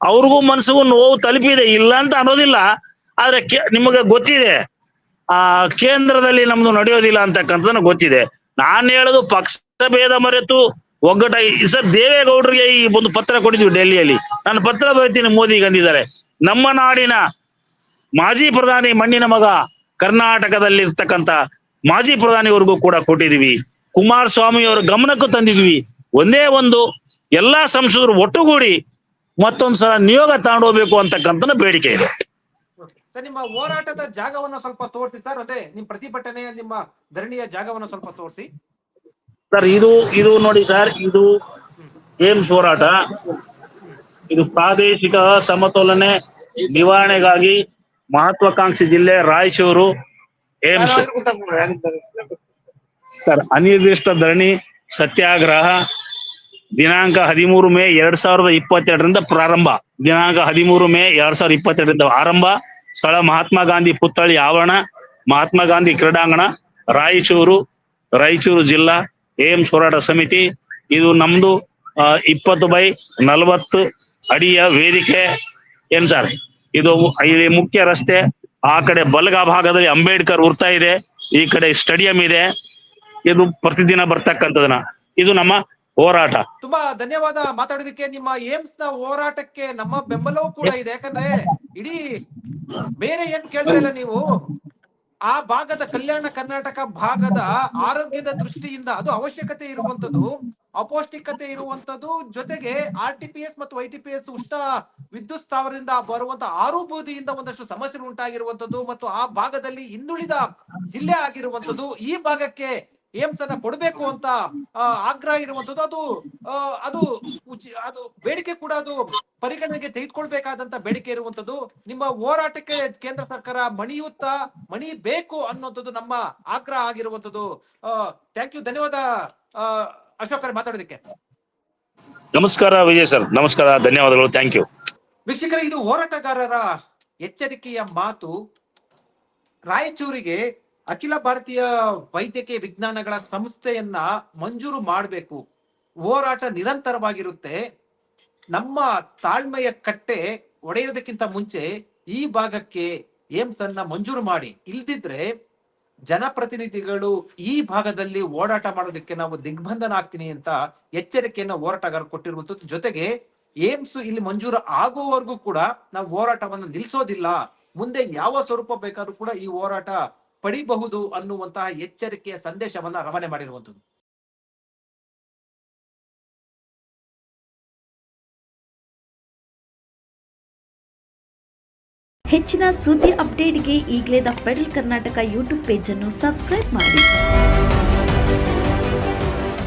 ಅವ್ರಿಗೂ ಮನಸ್ಸಿಗೂ ನೋವು ತಲುಪಿದೆ, ಇಲ್ಲ ಅಂತ ಅನ್ನೋದಿಲ್ಲ. ಆದ್ರೆ ನಿಮಗೆ ಗೊತ್ತಿದೆ, ಆ, ಕೇಂದ್ರದಲ್ಲಿ ನಮ್ದು ನಡೆಯೋದಿಲ್ಲ ಅಂತಕ್ಕಂಥದ್ದನ್ನ ಗೊತ್ತಿದೆ. ನಾನು ಹೇಳೋದು ಪಕ್ಷ ಭೇದ ಮರೆತು ಒಗ್ಗಟ ಸರ್ ದೇವೇಗೌಡರಿಗೆ ಈ ಒಂದು ಪತ್ರ ಕೊಟ್ಟಿದ್ವಿ ಡೆಲ್ಲಿಯಲ್ಲಿ. ನಾನು ಪತ್ರ ಬರೀತೀನಿ ಮೋದಿ ಗಂದಿದ್ದಾರೆ ನಮ್ಮ ನಾಡಿನ ಮಾಜಿ ಪ್ರಧಾನಿ ಮಣ್ಣಿನ ಮಗ ಕರ್ನಾಟಕದಲ್ಲಿ ಇರ್ತಕ್ಕಂಥ ಮಾಜಿ ಪ್ರಧಾನಿವರೆಗೂ ಕೂಡ ಕೊಟ್ಟಿದೀವಿ ಕುಮಾರಸ್ವಾಮಿ ಅವರ ಗಮನಕ್ಕೂ ತಂದಿದ್ವಿ ಒಂದೇ ಒಂದು ಎಲ್ಲಾ ಸಂಸದರು ಒಟ್ಟುಗೂಡಿ ಮತ್ತೊಂದು ಸಲ ನಿಯೋಗ ತಗೊಂಡೋಗ್ಬೇಕು ಅಂತಕ್ಕಂಥ ಬೇಡಿಕೆ ಇದೆ. ಸರ್ ನಿಮ್ಮ ಹೋರಾಟದ ಜಾಗವನ್ನ ಸ್ವಲ್ಪ ತೋರಿಸಿ ಸರ್ ಅಂದ್ರೆ ನಿಮ್ಮ ಪ್ರತಿಭಟನೆಯ ನಿಮ್ಮ ಧರಣಿಯ ಜಾಗವನ್ನ ಸ್ವಲ್ಪ ತೋರಿಸಿ. ಸರ್ ಇದು ಇದು ನೋಡಿ ಸರ್ ಇದು ಏಮ್ಸ್ ಹೋರಾಟ. ಇದು ಪ್ರಾದೇಶಿಕ ಸಮತೋಲನೆ ನಿವಾರಣೆಗಾಗಿ ಮಹತ್ವಾಕಾಂಕ್ಷಿ ಜಿಲ್ಲೆ ರಾಯಚೂರು ಏಮ್ಸ್. ಸರ್ ಅನಿರ್ದಿಷ್ಟ ಧರಣಿ ಸತ್ಯಾಗ್ರಹ ದಿನಾಂಕ ಹದಿಮೂರು ಮೇ ಎರಡ್ ಸಾವಿರದ ಇಪ್ಪತ್ತೆರಡರಿಂದ ಪ್ರಾರಂಭ. ದಿನಾಂಕ ಹದಿಮೂರು ಮೇ ಎರಡ್ ಸಾವಿರದ ಇಪ್ಪತ್ತೆರಡರಿಂದ ಆರಂಭ. ಸ್ಥಳ ಮಹಾತ್ಮ ಗಾಂಧಿ ಪುತ್ಥಳಿ ಆವರಣ, ಮಹಾತ್ಮ ಗಾಂಧಿ ಕ್ರೀಡಾಂಗಣ, ರಾಯಚೂರು ರಾಯಚೂರು ಜಿಲ್ಲಾ, ಏಮ್ಸ್ ಹೋರಾಟ ಸಮಿತಿ. ಇದು ನಮ್ದು ಇಪ್ಪತ್ತು ಬೈ ನಲವತ್ತು ಅಡಿಯ ವೇದಿಕೆ ಏನ್ ಸರ್? ಇದು ಇಲ್ಲಿ ಮುಖ್ಯ ರಸ್ತೆ, ಆ ಕಡೆ ಬಲಗಾ ಭಾಗದಲ್ಲಿ ಅಂಬೇಡ್ಕರ್ ಉರ್ತಾ ಇದೆ, ಈ ಕಡೆ ಸ್ಟೇಡಿಯಂ ಇದೆ. ಇದು ಪ್ರತಿದಿನ ಬರ್ತಕ್ಕಂಥದ್ದನ್ನ ಇದು ನಮ್ಮ ಹೋರಾಟ. ತುಂಬಾ ಧನ್ಯವಾದ ಮಾತಾಡೋದಕ್ಕೆ ನಿಮ್ಮ ಏಮ್ಸ್ನ ಹೋರಾಟಕ್ಕೆ ನಮ್ಮ ಬೆಂಬಲವೂ ಕೂಡ ಇದೆ. ಯಾಕಂದ್ರೆ ಇಡೀ ಬೇರೆ ಏನ್ ಕೇಳ್ತಾ ಇಲ್ಲ ನೀವು? ಆ ಭಾಗದ ಕಲ್ಯಾಣ ಕರ್ನಾಟಕ ಭಾಗದ ಆರೋಗ್ಯದ ದೃಷ್ಟಿಯಿಂದ ಅದು ಅವಶ್ಯಕತೆ ಇರುವಂತದ್ದು ಅಪೌಷ್ಟಿಕತೆ ಇರುವಂತದ್ದು ಜೊತೆಗೆ ಆರ್ ಟಿ ಪಿ ಎಸ್ ಮತ್ತು ವೈ ಟಿ ಪಿ ಎಸ್ ಉಷ್ಣ ವಿದ್ಯುತ್ ಸ್ಥಾವರದಿಂದ ಬರುವಂತ ಆರು ಬೂದಿಯಿಂದ ಒಂದಷ್ಟು ಸಮಸ್ಯೆಗಳು ಉಂಟಾಗಿರುವಂತದ್ದು ಮತ್ತು ಆ ಭಾಗದಲ್ಲಿ ಹಿಂದುಳಿದ ಜಿಲ್ಲೆ ಆಗಿರುವಂತದ್ದು ಈ ಭಾಗಕ್ಕೆ ಏಮ್ಸ್ ಅನ್ನ ಕೊಡಬೇಕು ಅಂತ ಆಗ್ರಹ ಇರುವಂತದ್ದು ಅದು ಅದು ಅದು ಬೇಡಿಕೆ ಕೂಡ ಅದು ಪರಿಗಣನೆಗೆ ತೆಗೆದುಕೊಳ್ಬೇಕಾದಂತ ಬೇಡಿಕೆ ಇರುವಂತದ್ದು ನಿಮ್ಮ ಹೋರಾಟಕ್ಕೆ ಕೇಂದ್ರ ಸರ್ಕಾರ ಮಣಿಯುತ್ತ ಮಣಿಬೇಕು ಅನ್ನುವಂಥದ್ದು ನಮ್ಮ ಆಗ್ರಹ ಆಗಿರುವಂತದ್ದು ಥ್ಯಾಂಕ್ ಯು ಧನ್ಯವಾದ ಆ, ಅಶೋಕ್ ಅವರೇ ಮಾತಾಡೋದಕ್ಕೆ. ನಮಸ್ಕಾರ ವಿಜಯ್ ಸರ್. ನಮಸ್ಕಾರ ಧನ್ಯವಾದಗಳು. ಥ್ಯಾಂಕ್ ಯು ವೀಕ್ಷಕರೇ ಇದು ಹೋರಾಟಗಾರರ ಎಚ್ಚರಿಕೆಯ ಮಾತು. ರಾಯಚೂರಿಗೆ ಅಖಿಲ ಭಾರತೀಯ ವೈದ್ಯಕೀಯ ವಿಜ್ಞಾನಗಳ ಸಂಸ್ಥೆಯನ್ನ ಮಂಜೂರು ಮಾಡಬೇಕು. ಹೋರಾಟ ನಿರಂತರವಾಗಿರುತ್ತೆ. ನಮ್ಮ ತಾಳ್ಮೆಯ ಕಟ್ಟೆ ಒಡೆಯೋದಕ್ಕಿಂತ ಮುಂಚೆ ಈ ಭಾಗಕ್ಕೆ ಏಮ್ಸ್ ಅನ್ನ ಮಂಜೂರು ಮಾಡಿ. ಇಲ್ದಿದ್ರೆ ಜನಪ್ರತಿನಿಧಿಗಳು ಈ ಭಾಗದಲ್ಲಿ ಓಡಾಟ ಮಾಡೋದಕ್ಕೆ ನಾವು ದಿಗ್ಬಂಧನ ಆಗ್ತೀನಿ ಅಂತ ಎಚ್ಚರಿಕೆಯನ್ನು ಹೋರಾಟಗಾರರು ಕೊಟ್ಟಿರುವಂತ ಜೊತೆಗೆ ಏಮ್ಸ್ ಇಲ್ಲಿ ಮಂಜೂರು ಆಗುವವರೆಗೂ ಕೂಡ ನಾವು ಹೋರಾಟವನ್ನು ನಿಲ್ಲಿಸೋದಿಲ್ಲ ಮುಂದೆ ಯಾವ ಸ್ವರೂಪ ಬೇಕಾದ್ರೂ ಕೂಡ ಈ ಹೋರಾಟ ಪಡಿಬಹುದು ಅನ್ನುವಂತಹ ಎಚ್ಚರಿಕೆಯ ಸಂದೇಶವನ್ನ ರವಾನೆ ಮಾಡಿರುವಂತದ್ದು ಹೆಚ್ಚಿನ ಸುದ್ದಿ ಅಪ್ಡೇಟ್ಗೆ ಈಗಲೇ ದ ಫೆಡರಲ್ ಕರ್ನಾಟಕ ಯೂಟ್ಯೂಬ್ ಪೇಜನ್ನು ಸಬ್ಸ್ಕ್ರೈಬ್ ಮಾಡಿ.